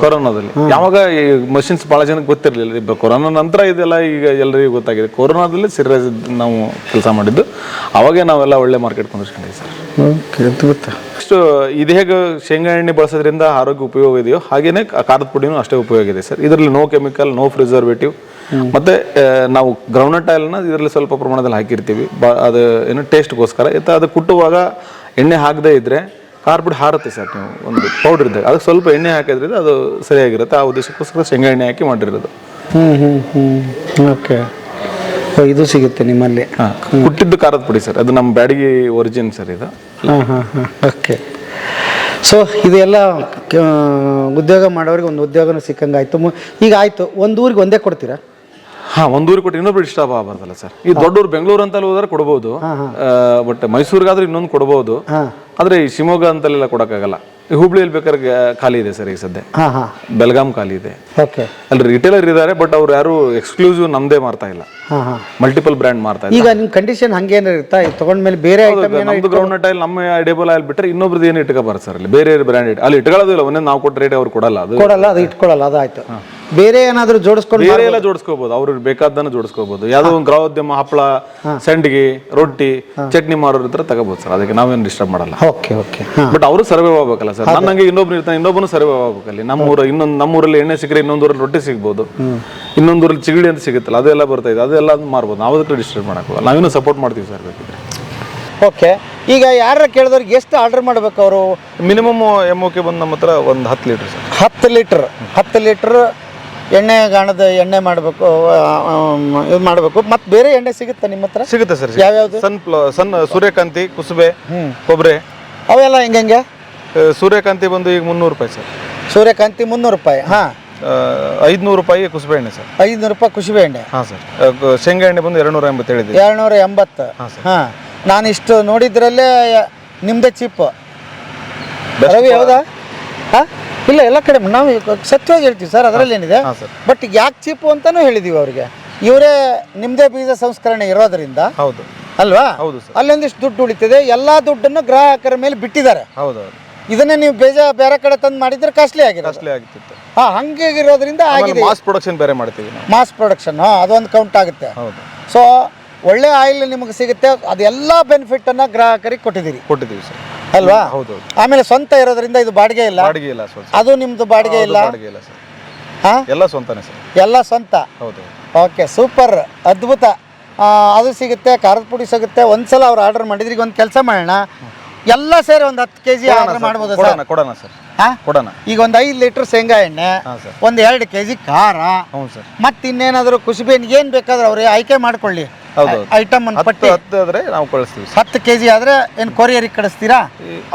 ಕೊರೋನಾದಲ್ಲಿ. ಯಾವಾಗ ಈ ಮಷಿನ್ಸ್ ಬಹಳ ಜನಕ್ಕೆ ಗೊತ್ತಿರಲಿಲ್ಲ ಕೊರೋನಾ ನಂತರ ಇದೆಲ್ಲ ಈಗ ಎಲ್ಲರಿಗೂ ಗೊತ್ತಾಗಿದೆ. ಕೊರೋನಾದಲ್ಲಿ ಸೀರಿಯಸ್ ನಾವು ಕೆಲಸ ಮಾಡಿದ್ದು. ಅವಾಗೇ ನಾವೆಲ್ಲ ಒಳ್ಳೆ ಮಾರ್ಕೆಟ್ ಕೊಂಡಿಸ್ಕೊಂಡಿದ್ದೀವಿ ಸರ್. ನೆಕ್ಸ್ಟ್ ಇದು ಹೇಗೆ ಶೇಂಗಾ ಎಣ್ಣೆ ಬಳಸೋದ್ರಿಂದ ಆರೋಗ್ಯ ಉಪಯೋಗ ಇದೆಯೋ ಹಾಗೇನೆ ಖಾರದ ಪುಡಿನೂ ಅಷ್ಟೇ ಉಪಯೋಗ ಇದೆ ಸರ್. ಇದರಲ್ಲಿ ನೋ ಕೆಮಿಕಲ್ ನೋ ಪ್ರಿಸರ್ವೇಟಿವ್ ಮತ್ತೆ ನಾವು ಗ್ರೌಂಡ್ನಟ್ ಆಯಿಲ್ನ ಇದರಲ್ಲಿ ಸ್ವಲ್ಪ ಪ್ರಮಾಣದಲ್ಲಿ ಹಾಕಿರ್ತೀವಿ. ಬಾ ಅದು ಏನು ಟೇಸ್ಟ್ಗೋಸ್ಕರ ಇತ್ತ ಅದು ಕುಟ್ಟುವಾಗ ಎಣ್ಣೆ ಹಾಕದೇ ಇದ್ರೆ ಪುಡಿ ಹಾರುತ್ತೆ ಸರ್ ನೀವು ಒಂದು ಪೌಡರ್ ಇದ್ದಾಗ ಅದಕ್ಕೆ ಸ್ವಲ್ಪ ಎಣ್ಣೆ ಹಾಕಿದ್ರಿಂದ ಅದು ಸರಿಯಾಗಿರುತ್ತೆ. ಆ ಉದ್ದೇಶಕ್ಕೋಸ್ಕರ ಶೇಂಗಾ ಎಣ್ಣೆ ಹಾಕಿ ಮಾಡಿರೋದು. ಹ್ಞೂ ಹ್ಞೂ ಹ್ಞೂ ಓಕೆ ಇದು ಸಿಗುತ್ತೆ ನಿಮ್ಮಲ್ಲಿ. ಹಾಂ ಹುಟ್ಟಿದ್ದು ಖಾರದ ಪುಡಿ ಸರ್. ಅದು ನಮ್ಮ ಬ್ಯಾಡಗಿ ಒರಿಜಿನ್ ಸರ್ ಇದು. ಹಾಂ ಹಾಂ ಹಾಂ. ಓಕೆ ಸೊ ಇದೆಲ್ಲ ಉದ್ಯೋಗ ಮಾಡೋರಿಗೆ ಒಂದು ಉದ್ಯೋಗನೂ ಸಿಕ್ಕಂಗೆ ಆಯಿತು. ಈಗ ಆಯಿತು. ಒಂದು ಊರಿಗೆ ಒಂದೇ ಕೊಡ್ತೀರಾ? ಹಾ ಒಂದೂರು ಕೊಟ್ಟು ಇನ್ನೊಬ್ರು ಇಷ್ಟ ಆಗಬಾರ್ದಲ್ಲ ಸರ್. ಈ ದೊಡ್ಡೂರು ಬೆಂಗಳೂರು ಅಂತ ಹೋದ್ರೆ ಕೊಡ್ಬೋದು. ಬಟ್ ಮೈಸೂರಿಗಾದ್ರೆ ಇನ್ನೊಂದು ಕೊಡ್ಬೋದು. ಹಾಂ. ಆದ್ರೆ ಈ ಶಿವಮೊಗ್ಗ ಅಂತಲ್ಲೆಲ್ಲ ಕೊಡೋಕ್ಕಾಗಲ್ಲ. ಈ ಹುಬ್ಳಿಯಲ್ಲಿ ಬೇಕಾದ್ರೆ ಖಾಲಿ ಇದೆ ಸರ್ ಈಗ ಸದ್ಯ. ಹಾಂ ಹಾಂ. ಬೆಳಗಾಂ ಖಾಲಿ ಇದೆ. ಓಕೆ. ಅಲ್ಲಿ ರಿಟೇಲರ್ ಇದ್ದಾರೆ ಬಟ್ ಅವ್ರು ಯಾರು ಎಕ್ಸ್ಕ್ಲೂಸಿವ್ ನಮ್ದೇ ಮಾರ್ತಾ ಇಲ್ಲ. ಹಾಂ ಹಾಂ. ಮಲ್ಟಿಪಲ್ ಬ್ರ್ಯಾಂಡ್ ಮಾರ್ತಾ ಇಲ್ಲ. ಈಗ ನಿಮ್ಮ ಕಂಡೀಷನ್ ಹಂಗೇನು ಇರುತ್ತಾ? ಇದು ತೊಗೊಂಡ್ಮೇಲೆ ಬೇರೆ ನಮ್ದು ಗ್ರೌಂಡ್ ಆಯಿಲ್ ನಮ್ಮ ಡೇಬಲ್ ಆಯಿಲ್ ಬಿಟ್ಟರೆ ಇನ್ನೊಬ್ರದ್ದು ಏನು ಇಟ್ಕೋ ಸರ್ ಅಲ್ಲಿ. ಬೇರೆ ಬ್ರ್ಯಾಂಡ್ ಅಲ್ಲಿ ಇಟ್ಕೊಳ್ಳೋದಿಲ್ಲ ಒಂದೇ ನಾವು ಕೊಟ್ಟ ರೇಟ್ ಅವ್ರು ಕೊಡಲ್ಲ ಅದು ಕೊಡಲ್ಲ ಅದು ಇಟ್ಕೊಳ್ಳಲ್ಲ ಅದಾಯ್ತು. ಬೇರೆ ಏನಾದರೂ ಜೋಡಿಸ್ಕೊಂಡು ಬೇರೆ ಎಲ್ಲ ಜೋಡಿಸ್ಕೋಬಹುದು ಅವ್ರಿಗೆ ಬೇಕಾದ್ದನ್ನು ಜೋಡಿಸ್ಕೋಬಹುದು ಯಾವ್ದೋ ಒಂದು ಗ್ರಹೋದ್ಯಮ ಹಪ್ಪಳ ಸಂಡಿಗೆ ರೊಟ್ಟಿ ಚಟ್ನಿ ಮಾರೋರ್ ಹತ್ರ ತಗೋಬಹುದು ಸರ್. ಅದಕ್ಕೆ ನಾವೇನು ಡಿಸ್ಟರ್ಬ್ ಮಾಡಲ್ಲ. Okay okay. ಬಟ್ ಅವರು ಸರ್ವೆ ಆಗ್ಬೇಕಲ್ಲ ಸರ್. ನನ್ನಂಗೆ ಇನ್ನೊಬ್ರು ಇರ್ತಾನೆ ಇನ್ನೊಬ್ಬನು ಸರ್ವೆ ಆಗ್ಬೇಕಲ್ಲಿ. ನಮ್ಮೂರ ಇನ್ನೊಂದು ನಮ್ಮೂರಲ್ಲಿ ಎಣ್ಣೆ ಸಿಕ್ಕರೆ ಇನ್ನೊಂದೂರಲ್ಲಿ ರೊಟ್ಟಿ ಸಿಗ್ಬೋದು. ಇನ್ನೊಂದೂರಲ್ಲಿ ಚಿಗಡಿ ಅಂತ ಸಿಗುತ್ತಲ್ಲ ಅದೆಲ್ಲ ಬರ್ತಾ ಇದೆ. ಅದೆಲ್ಲ ಮಾರ್ಬೋದು ನಾವು ಅದಕ್ಕೆ ಡಿಸ್ಟರ್ಬ್ ಮಾಡೋಕ್ಕಲ್ಲ ನಾವಿನ್ನು ಸಪೋರ್ಟ್ ಮಾಡ್ತೀವಿ ಸರ್ ಬೇಕಿದ್ರೆ ಓಕೆ. ಈಗ ಯಾರ ಕೇಳಿದವ್ರಿಗೆ ಎಷ್ಟು ಆರ್ಡರ್ ಮಾಡ್ಬೇಕು ಅವರು? ಮಿನಿಮಮ್ ಎಂ ಓಕೆ ಬಂದು ನಮ್ಮ ಹತ್ರ ಒಂದು ಹತ್ತು ಲೀಟರ್ ಸರ್. ಹತ್ತು ಲೀಟ್ರ್ ಹತ್ತು ಲೀಟ್ರ್ ಎಣ್ಣೆ ಗಾಣದ ಎಣ್ಣೆ ಮಾಡಬೇಕು ಇದು ಮಾಡಬೇಕು. ಮತ್ತೆ ಬೇರೆ ಎಣ್ಣೆ ಸಿಗುತ್ತಾ ನಿಮ್ಮ ಹತ್ರ? ಸಿಗುತ್ತೆ ಸರ್ ಯಾವ್ಯಾವ್ದು? ಸನ್ ಪ್ಲ ಸನ್ ಸೂರ್ಯಕಾಂತಿ ಕುಸುಬೆ ಕೊಬ್ಬರಿ. ಅವೆಲ್ಲ ಹೆಂಗೆ ಹೆಂಗೆ? ಸೂರ್ಯಕಾಂತಿ ಬಂದು ಈಗ ಮುನ್ನೂರು ರೂಪಾಯಿ ಸರ್. ಸೂರ್ಯಕಾಂತಿ ಮುನ್ನೂರು ರೂಪಾಯಿ ಹಾಂ. ಐದುನೂರು ರೂಪಾಯಿ ಕುಸುಬೆ ಎಣ್ಣೆ ಸರ್. ಐದುನೂರು ರೂಪಾಯಿ ಕುಸುಬೆ ಎಣ್ಣೆ. ಹಾಂ ಸರ್. ಶೇಂಗಾ ಎಣ್ಣೆ ಬಂದು ಎರಡು ನೂರ ಎಂಬತ್ತು ಹೇಳಿದ್ವಿ ಎರಡುನೂರ ಎಂಬತ್ತು. ಹಾಂ ನಾನು ಇಷ್ಟು ನೋಡಿದ್ರಲ್ಲೇ ನಿಮ್ಮದೇ ಚೀಪ್ ರವಿ ಹೌದಾ? ಹಾಂ ಇಲ್ಲ ಎಲ್ಲ ಕಡೆ ನಾವು ಸತ್ಯವಾಗಿ ಹೇಳ್ತೀವಿ ಸರ್ ಅದರಲ್ಲಿ ಏನಿದೆ? ಬಟ್ ಯಾಕೆ ಚೀಪು ಅಂತಾನು ಹೇಳಿದೀವಿ ಅವರಿಗೆ. ಇವರೇ ನಿಮ್ಮದೇ ಬೀಜ ಸಂಸ್ಕರಣೆ ಇರೋದ್ರಿಂದ ಹೌದು. ಅಲ್ವಾ? ಹೌದು ಅಲ್ಲೊಂದಿಷ್ಟು ದುಡ್ಡು ಉಳಿತದೆ ಎಲ್ಲ ದುಡ್ಡನ್ನು ಗ್ರಾಹಕರ ಮೇಲೆ ಬಿಟ್ಟಿದ್ದಾರೆ. ಹೌದು ಇದನ್ನ ನೀವು ಬೇಜ ಬೇರೆ ಕಡೆ ತಂದು ಮಾಡಿದ್ರೆ ಕಾಸ್ಟ್ಲಿ ಆಗಿದೆ ಕಾಸ್ಟ್ಲಿ ಆಗ್ತಿತ್ತು. ಹಾಂ ಹಂಗಾಗಿರೋದ್ರಿಂದ ಆಗಿದೆ. ಮಾಸ್ ಪ್ರೊಡಕ್ಷನ್ ಬೇರೆ ಮಾಡ್ತೀವಿ ಮಾಸ್ ಪ್ರೊಡಕ್ಷನ್ ಅದೊಂದು ಕೌಂಟ್ ಆಗುತ್ತೆ. ಹೌದು. ಸೊ ಒಳ್ಳೆ ಆಯಿಲ್ ನಿಮಗೆ ಸಿಗುತ್ತೆ ಅದೆಲ್ಲ ಅನ್ನ ಗ್ರಾಹಕರಿಗೆ ಕೊಟ್ಟಿದ್ದೀರಿ. ಕೊಟ್ಟಿದ್ದೀವಿ ಸರ್. ಅಲ್ವಾ? ಹೌದು ಆಮೇಲೆ ಸ್ವಂತ ಇರೋದ್ರಿಂದ ಇದು ಬಾಡಿಗೆ ಇಲ್ಲ. ಬಾಡಿಗೆ ಇಲ್ಲ ಅದು ನಿಮ್ದು ಬಾಡಿಗೆ ಇಲ್ಲ? ಬಾಡಿಗೆ ಇಲ್ಲ ಸರ್. ಹಾಂ? ಎಲ್ಲ ಸ್ವಂತನೇ ಸರ್. ಎಲ್ಲ ಸ್ವಂತ? ಹೌದು ಓಕೆ ಸೂಪರ್ ಅದ್ಭುತ. ಆ, ಅದು ಸಿಗುತ್ತೆ ಖಾರದ ಪುಡಿ ಸಿಗುತ್ತೆ. ಒಂದ್ಸಲ ಅವ್ರು ಆರ್ಡರ್ ಮಾಡಿದ್ರಿಗೆ ಈಗ ಒಂದು ಕೆಲಸ ಮಾಡೋಣ. ಎಲ್ಲ ಸೇರಿ ಒಂದು ಹತ್ತು ಕೆ ಜಿ ಆರ್ಡರ್ ಮಾಡ್ಬೋದು ಸರ್. ಕೊಡೋಣ ಕೊಡೋಣ ಸರ್. ಹಾಂ? ಕೊಡೋಣ. ಈಗ ಒಂದು ಐದು ಲೀಟ್ರ್ ಶೇಂಗಾ ಎಣ್ಣೆ ಹಾಂ ಸರ್. ಒಂದು ಎರಡು ಕೆ ಜಿ ಖಾರ. ಹ್ಞೂ ಸರ್. ಮತ್ತು ಇನ್ನೇನಾದರೂ ಕುಸುಬೆನ್ ಏನು ಬೇಕಾದ್ರೆ ಅವ್ರಿಗೆ ಆಯ್ಕೆ ಮಾಡ್ಕೊಳ್ಳಿ. ಐಟಮ್ ಪಟ್ಟಿ. ಹತ್ತು ಆದ್ರೆ ನಾವು ಕಳಿಸ್ತೀವಿ ಸರ್. ಹತ್ತು ಕೆ ಜಿ ಆದರೆ ಏನು ಕೊರಿಯರಿಗೆ ಕಳಿಸ್ತೀರಾ?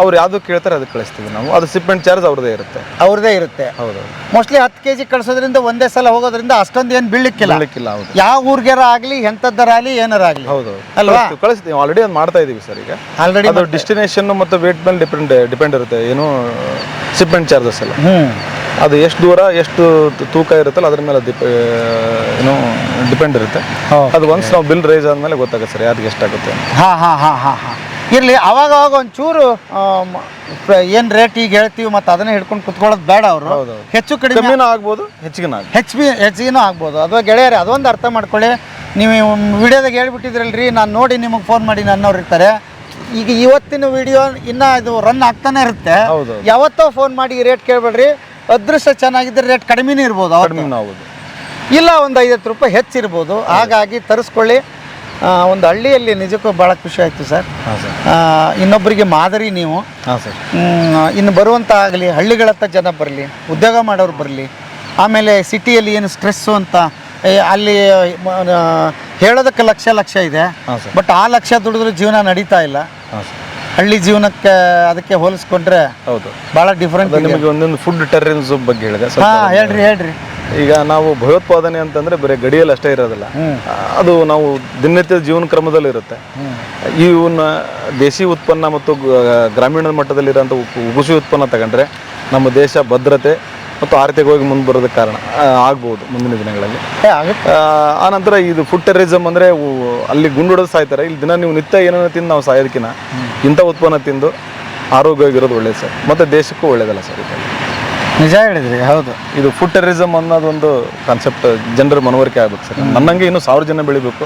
ಅವ್ರು ಯಾವ್ದು ಕೇಳ್ತಾರೆ ಅದಕ್ಕೆ ಕಳಿಸ್ತೀವಿ ನಾವು. ಅದು ಸಿಪ್ಮೆಂಟ್ ಚಾರ್ಜ್ ಅವ್ರದ್ದೇ ಇರುತ್ತೆ. ಅವ್ರದೇ ಇರುತ್ತೆ. ಹೌದು. ಮೋಸ್ಟ್ಲಿ ಹತ್ತು ಕೆ ಜಿ ಕಳ್ಸೋದ್ರಿಂದ ಒಂದೇ ಸಲ ಹೋಗೋದ್ರಿಂದ ಅಷ್ಟೊಂದು ಏನು ಬೀಳಕ್ಕಿಲ್ಲ ಹೇಳಕ್ಕಿಲ್ಲ ಹೌದು. ಯಾವ ಊರ್ಗಾರ ಆಗಲಿ ಎಂತದ್ದರ ಆಗಲಿ ಏನಾರ ಆಗಲಿ. ಹೌದು. ಅಲ್ವಾ? ಕಳಿಸ್ತೀವಿ, ಕಳಿಸ್ತೀವಿ ಆಲ್ರೆಡಿ ಅದು ಮಾಡ್ತಾ ಇದೀವಿ ಸರ್ ಈಗ. ಆಲ್ರೆಡಿ ಅದು ಡೆಸ್ಟಿನೇಷನ್ ಮತ್ತು ವೇಟ್ ಮೇಲೆ ಡಿಪೆಂಡ್ ಡಿಪೆಂಡ್ ಇರುತ್ತೆ. ಏನು ಸಿಪ್ಮೆಂಟ್ ಚಾರ್ಜಸ್ ಎಲ್ಲ. ಹ್ಞೂ ಅದು ಎಷ್ಟು ದೂರ ಎಷ್ಟು ತೂಕ ಇರುತ್ತಲ್ಲ ಅದ್ರ ಮೇಲೆ ಡಿಪ ಏನು ಡಿಪೆಂಡ್ ಇರುತ್ತೆ. ಅದು ಒನ್ಸ್ ನಾವು ಬಿಲ್ ರೈಸ್ ಆದ್ಮೇಲೆ ಗೊತ್ತಾಗುತ್ತೆ ಸರ್ ಯಾರಿಗೆ ಎಷ್ಟಾಗುತ್ತೆ. ಹಾಂ ಹಾಂ ಹಾಂ ಹಾಂ ಹಾಂ. ಇರಲಿ ಅವಾಗ ಅವಾಗ ಒಂಚೂರು ಏನು ರೇಟ್ ಈಗ ಹೇಳ್ತೀವಿ ಮತ್ತು ಅದನ್ನೇ ಹಿಡ್ಕೊಂಡು ಕುತ್ಕೊಳ್ಳೋದು ಬೇಡ ಅವರು. ಹೆಚ್ಚು ಕಡಿಮೆ ಆಗ್ಬೋದು ಹೆಚ್ಚಿಗೆ ಹೆಚ್ ಬಿ ಹೆಚ್ಚಿಗೆನೂ ಆಗ್ಬೋದು. ಅಥವಾ ಗೆಳೆಯರೆ ಅದೊಂದು ಅರ್ಥ ಮಾಡ್ಕೊಳ್ಳಿ. ನೀವು ವಿಡಿಯೋದಾಗ ಹೇಳ್ಬಿಟ್ಟಿದ್ರಲ್ರಿ ನಾನು ನೋಡಿ ನಿಮಗೆ ಫೋನ್ ಮಾಡಿ ನನ್ನವ್ರು ಇರ್ತಾರೆ. ಈಗ ಇವತ್ತಿನ ವಿಡಿಯೋ ಇನ್ನ ಇದು ರನ್ ಆಗ್ತಾನೆ ಇರುತ್ತೆ. ಯಾವತ್ತೋ ಫೋನ್ ಮಾಡಿ ರೇಟ್ ಕೇಳ್ಬೇಡ್ರಿ. ಅದೃಷ್ಟ ಚೆನ್ನಾಗಿದ್ರೆ ರೇಟ್ ಕಡಿಮೆನೇ ಇರ್ಬೋದು ಕಡಿಮೆನೂ ಆಗ್ಬೋದು ಇಲ್ಲ ಒಂದು ಐವತ್ತು ರೂಪಾಯಿ ಹೆಚ್ಚಿರ್ಬೋದು. ಹಾಗಾಗಿ ತರಿಸ್ಕೊಳ್ಳಿ. ಆ, ಒಂದು ಹಳ್ಳಿಯಲ್ಲಿ ನಿಜಕ್ಕೂ ಭಾಳ ಖುಷಿ ಆಯಿತು ಸರ್. ಹಾಂ ಸರ್. ಆ, ಇನ್ನೊಬ್ಬರಿಗೆ ಮಾದರಿ ನೀವು. ಹಾಂ ಸರ್. ಇನ್ನು ಬರುವಂಥ ಆಗಲಿ ಹಳ್ಳಿಗಳತ್ತ ಜನ ಬರಲಿ ಉದ್ಯೋಗ ಮಾಡೋರು ಬರಲಿ ಆಮೇಲೆ ಸಿಟಿಯಲ್ಲಿ ಏನು ಸ್ಟ್ರೆಸ್ಸು ಅಂತ ಏ, ಅಲ್ಲಿ ಮ- ಆ, ಹೇಳೋದಕ್ಕೆ ಲಕ್ಷ ಲಕ್ಷ ಇದೆ. ಹಾಂ ಸರ್. ಬಟ್ ಆ ಲಕ್ಷ ದುಡಿದ್ರೂ ಜೀವನ ನಡೀತಾ ಇಲ್ಲ. ಹಾಂ ಸರ್. ಹಳ್ಳಿ ಜೀವನಕ್ಕೆ ಅದಕ್ಕೆ ಹೋಲಿಸ್ಕೊಂಡ್ರೆ ಹೌದು. ಭಾಳ ಡಿಫ್ರೆಂಟ್ ಅದು ನಿಮಗೆ ಒಂದೊಂದು ಫುಡ್ ಟೆರರಿಸಮ್ ಬಗ್ಗೆ ಹೇಳಿದೆ. ಸ್ವಲ್ಪ ಹಾಂ ಹೇಳ್ರಿ ಹೇಳ್ರಿ. ಈಗ ನಾವು ಭಯೋತ್ಪಾದನೆ ಅಂತಂದ್ರೆ ಬರೀ ಗಡಿಯಲ್ಲಿ ಅಷ್ಟೇ ಇರೋದಿಲ್ಲ. ಅದು ನಾವು ದಿನನಿತ್ಯದ ಜೀವನ ಕ್ರಮದಲ್ಲಿ ಇರುತ್ತೆ. ಇವನ್ನ ದೇಶಿ ಉತ್ಪನ್ನ ಮತ್ತು ಗ್ರಾಮೀಣ ಮಟ್ಟದಲ್ಲಿರೋಂಥ ಉಗುಸು ಉತ್ಪನ್ನ ತಗೊಂಡ್ರೆ ನಮ್ಮ ದೇಶ ಭದ್ರತೆ ಮತ್ತು ಆರ್ಥಿಕವಾಗಿ ಮುಂದೆ ಬರೋದಕ್ಕೆ ಕಾರಣ ಆಗ್ಬೋದು ಮುಂದಿನ ದಿನಗಳಲ್ಲಿ. ಆನಂತರ ಇದು ಫುಡ್ ಟೆರರಿಸಮ್ ಅಂದರೆ ಅಲ್ಲಿ ಗುಂಡೊಡೆದು ಸಾಯ್ತಾರೆ. ಇಲ್ಲಿ ದಿನ ನೀವು ನಿತ್ಯ ಏನೇನೋ ತಿಂದು ನಾವು ಸಾಯೋದಕ್ಕಿಂತ ಇಂಥ ಉತ್ಪನ್ನ ತಿಂದು ಆರೋಗ್ಯವಾಗಿರೋದು ಒಳ್ಳೇದು ಸರ್. ಮತ್ತು ದೇಶಕ್ಕೂ ಒಳ್ಳೇದಲ್ಲ ಸರ್ ನಿಜ ಹೇಳಿದ್ರಿ ಹೌದು. ಇದು ಫುಡ್ ಟೆರರಿಸಮ್ ಅನ್ನೋದೊಂದು ಕಾನ್ಸೆಪ್ಟ್ ಜನರ ಮನವರಿಕೆ ಆಗ್ಬೇಕು ಸರ್. ನನ್ನಂಗೆ ಇನ್ನೂ ಸಾವಿರ ಜನ ಬೆಳಿಬೇಕು.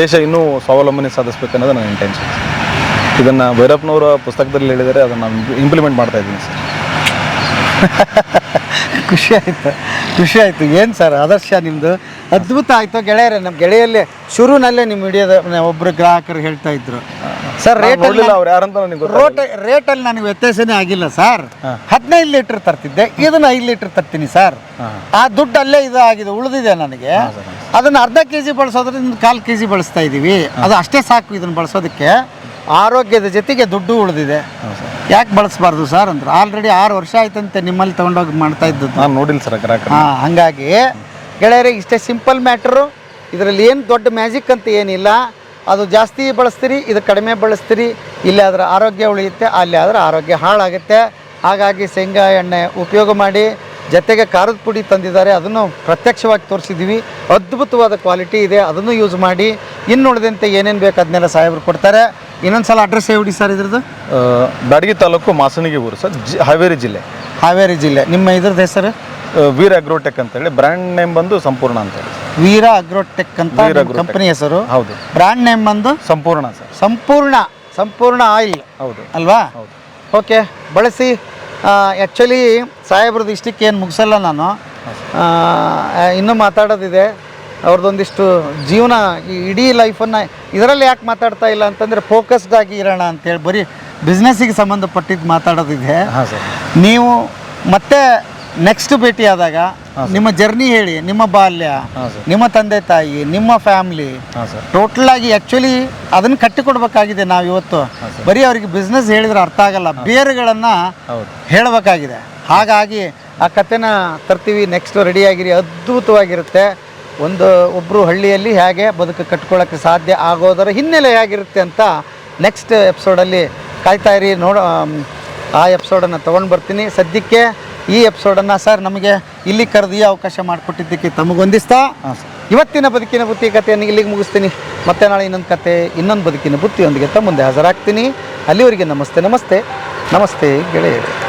ದೇಶ ಇನ್ನೂ ಸ್ವಾವಲಂಬನೆ ಸಾಧಿಸ್ಬೇಕು ಅನ್ನೋದು ನನ್ನ ಇಂಟೆನ್ಷನ್ ಇದನ್ನು ಭೈರಪ್ಪನವರ ಪುಸ್ತಕದಲ್ಲಿ ಹೇಳಿದರೆ ಅದನ್ನು ಇಂಪ್ಲಿಮೆಂಟ್ ಮಾಡ್ತಾ ಇದ್ದೀನಿ ಸರ್. ಖುಷಿ ಆಯ್ತು. ಖುಷಿ ಆಯ್ತು. ಏನು ಸರ್ ಆದರ್ಶ ನಿಮ್ಮದು ಅದ್ಭುತ ಆಯ್ತು ಗೆಳೆಯರೇ ನಮ್ಮ ಗೆಳೆಯಲ್ಲೇ ಶುರುನಲ್ಲೇ ನಿಮ್ಮ ಹಿಡಿಯೋದ ಒಬ್ಬರು ಗ್ರಾಹಕರು ಹೇಳ್ತಾ ಇದ್ರು. ಸರ್ ರೇಟ್ ರೋಟ್ ರೇಟಲ್ಲಿ ನನಗೆ ವ್ಯತ್ಯಾಸನೇ ಆಗಿಲ್ಲ ಸರ್ ಹದಿನೈದು ಲೀಟ್ರ್ ತರ್ತಿದ್ದೆ. ಇದನ್ನ ಐದು ಲೀಟ್ರ್ ತರ್ತೀನಿ ಸರ್ ಆ ದುಡ್ಡು ಅಲ್ಲೇ ಇದು ಆಗಿದೆ ಉಳಿದಿದೆ ನನಗೆ. ಅದನ್ನ ಅರ್ಧ ಕೆ ಜಿ ಬಳಸೋದ್ರಿಂದ ಕಾಲು ಕೆ ಜಿ ಬಳಸ್ತಾ ಇದ್ದೀವಿ ಅದು ಅಷ್ಟೇ ಸಾಕು ಇದನ್ನ ಬಳಸೋದಕ್ಕೆ. ಆರೋಗ್ಯದ ಜೊತೆಗೆ ದುಡ್ಡು ಉಳಿದಿದೆ. ಯಾಕೆ ಬಳಸಬಾರ್ದು ಸರ್ ಅಂದ್ರೆ? ಆಲ್ರೆಡಿ ಆರು ವರ್ಷ ಆಯ್ತಂತೆ ನಿಮ್ಮಲ್ಲಿ ತಗೊಂಡೋಗಿ ಮಾಡ್ತಾ ಇದ್ದದ್ದು. ನಾನು ನೋಡಿಲ್ಲ ಸರ್ ಗ್ರಾಹಕ ಹಾಂ ಹಾಗಾಗಿ ಗೆಳೆಯರೆ ಇಷ್ಟೇ ಸಿಂಪಲ್ ಮ್ಯಾಟ್ರು ಇದರಲ್ಲಿ ಏನು ದೊಡ್ಡ ಮ್ಯಾಜಿಕ್ ಅಂತ ಏನಿಲ್ಲ. ಅದು ಜಾಸ್ತಿ ಬಳಸ್ತೀರಿ ಇದು ಕಡಿಮೆ ಬಳಸ್ತೀರಿ. ಇಲ್ಲಿ ಅದರ ಆರೋಗ್ಯ ಉಳಿಯುತ್ತೆ ಅಲ್ಲಿ ಆದರೆ ಆರೋಗ್ಯ ಹಾಳಾಗುತ್ತೆ. ಹಾಗಾಗಿ ಶೇಂಗಾ ಎಣ್ಣೆ ಉಪಯೋಗ ಮಾಡಿ ಜೊತೆಗೆ ಖಾರದ ಪುಡಿ ತಂದಿದ್ದಾರೆ. ಅದನ್ನು ಪ್ರತ್ಯಕ್ಷವಾಗಿ ತೋರಿಸಿದ್ದೀವಿ ಅದ್ಭುತವಾದ ಕ್ವಾಲಿಟಿ ಇದೆ ಅದನ್ನು ಯೂಸ್ ಮಾಡಿ. ಇನ್ನು ಉಳಿದಂತೆ ಏನೇನು ಬೇಕು ಅದನ್ನೆಲ್ಲ ಸಾಹೇಬರು ಕೊಡ್ತಾರೆ. ಇನ್ನೊಂದು ಸಲ ಅಡ್ರೆಸ್ ಹೇಳಿ ಸರ್ ಇದ್ರದ್ದು. ಬ್ಯಾಡಗಿ ತಾಲೂಕು ಮಾಸಣಿಗೆ ಊರು ಸರ್ ಜಿ ಹಾವೇರಿ ಜಿಲ್ಲೆ. ಹಾವೇರಿ ಜಿಲ್ಲೆ. ನಿಮ್ಮ ಇದ್ರದ್ದು ಹೆಸರು? ವೀರ ಅಗ್ರೋಟೆಕ್ ಅಂತ ಹೇಳಿ ಬ್ರ್ಯಾಂಡ್ ನೇಮ್ ಬಂದು ಸಂಪೂರ್ಣ ಅಂತೇಳಿ ವೀರ ಅಗ್ರೋಟೆಕ್ ಅಂತ ವೀರ Agrotech. ಕಂಪನಿ ಹೆಸರು? ಹೌದು. ಬ್ರ್ಯಾಂಡ್ ನೇಮ್ ಬಂದು? ಸಂಪೂರ್ಣ ಸರ್. ಸಂಪೂರ್ಣ ಸಂಪೂರ್ಣ ಆಯಿಲ್. ಹೌದು. ಅಲ್ವಾ? ಹೌದು. ಓಕೆ ಬಳಸಿ. ಆ್ಯಕ್ಚುಲಿ ಸಾಹೇಬ್ರದ್ದು ಇಷ್ಟಕ್ಕೆ ಏನು ಮುಗಿಸಲ್ಲ ನಾನು. ಆ, ಇನ್ನೂ ಮಾತಾಡೋದಿದೆ. ಅವ್ರದ್ದೊಂದಿಷ್ಟು ಜೀವನ ಈ ಇಡೀ ಲೈಫನ್ನು ಇದರಲ್ಲಿ ಯಾಕೆ ಮಾತಾಡ್ತಾ ಇಲ್ಲ ಅಂತಂದರೆ ಫೋಕಸ್ಡ್ ಆಗಿ ಇರೋಣ ಅಂತೇಳಿ. ಬರೀ ಬಿಸ್ನೆಸ್ಸಿಗೆ ಸಂಬಂಧಪಟ್ಟಿದ್ದು ಮಾತಾಡೋದಿದೆ. ನೀವು ಮತ್ತೆ ನೆಕ್ಸ್ಟ್ ಭೇಟಿ ಆದಾಗ ನಿಮ್ಮ ಜರ್ನಿ ಹೇಳಿ ನಿಮ್ಮ ಬಾಲ್ಯ ನಿಮ್ಮ ತಂದೆ ತಾಯಿ ನಿಮ್ಮ ಫ್ಯಾಮಿಲಿ ಟೋಟಲ್ ಆಗಿ ಆ್ಯಕ್ಚುಲಿ ಅದನ್ನು ಕಟ್ಟಿಕೊಡ್ಬೇಕಾಗಿದೆ ನಾವು ಇವತ್ತು. ಬರೀ ಅವರಿಗೆ ಬಿಸ್ನೆಸ್ ಹೇಳಿದ್ರೆ ಅರ್ಥ ಆಗಲ್ಲ ಬೇರುಗಳನ್ನು ಹೇಳಬೇಕಾಗಿದೆ. ಹಾಗಾಗಿ ಆ ಕಥೆನ ತರ್ತೀವಿ ನೆಕ್ಸ್ಟ್ ರೆಡಿಯಾಗಿರಿ ಅದ್ಭುತವಾಗಿರುತ್ತೆ. ಒಂದು ಒಬ್ಬರು ಹಳ್ಳಿಯಲ್ಲಿ ಹೇಗೆ ಬದುಕು ಕಟ್ಕೊಳ್ಳೋಕ್ಕೆ ಸಾಧ್ಯ ಆಗೋದರ ಹಿನ್ನೆಲೆ ಹೇಗಿರುತ್ತೆ ಅಂತ ನೆಕ್ಸ್ಟ್ ಎಪಿಸೋಡಲ್ಲಿ ಕಾಯ್ತಾ ಇರಿ ನೋಡ ಆ ಎಪಿಸೋಡನ್ನು ತೊಗೊಂಡು ಬರ್ತೀನಿ. ಸದ್ಯಕ್ಕೆ ಈ ಎಪಿಸೋಡನ್ನು ಸರ್ ನಮಗೆ ಇಲ್ಲಿ ಕರೆದು ಅವಕಾಶ ಮಾಡಿಕೊಟ್ಟಿದ್ದಕ್ಕೆ ತಮಗೊಂದಿಸ್ತಾ ಇವತ್ತಿನ ಬದುಕಿನ ಬುತ್ತಿ ಕಥೆಯನ್ನು ಇಲ್ಲಿಗೆ ಮುಗಿಸ್ತೀನಿ. ಮತ್ತೆ ನಾಳೆ ಇನ್ನೊಂದು ಕತೆ ಇನ್ನೊಂದು ಬದುಕಿನ ಬುತ್ತಿಯೊಂದಿಗೆ ತಮ್ಮ ಮುಂದೆ ಹಾಜರಾಗ್ತೀನಿ. ಅಲ್ಲಿವರೆಗೆ ನಮಸ್ತೆ ನಮಸ್ತೆ. ನಮಸ್ತೆ ಗೆಳೆಯರು.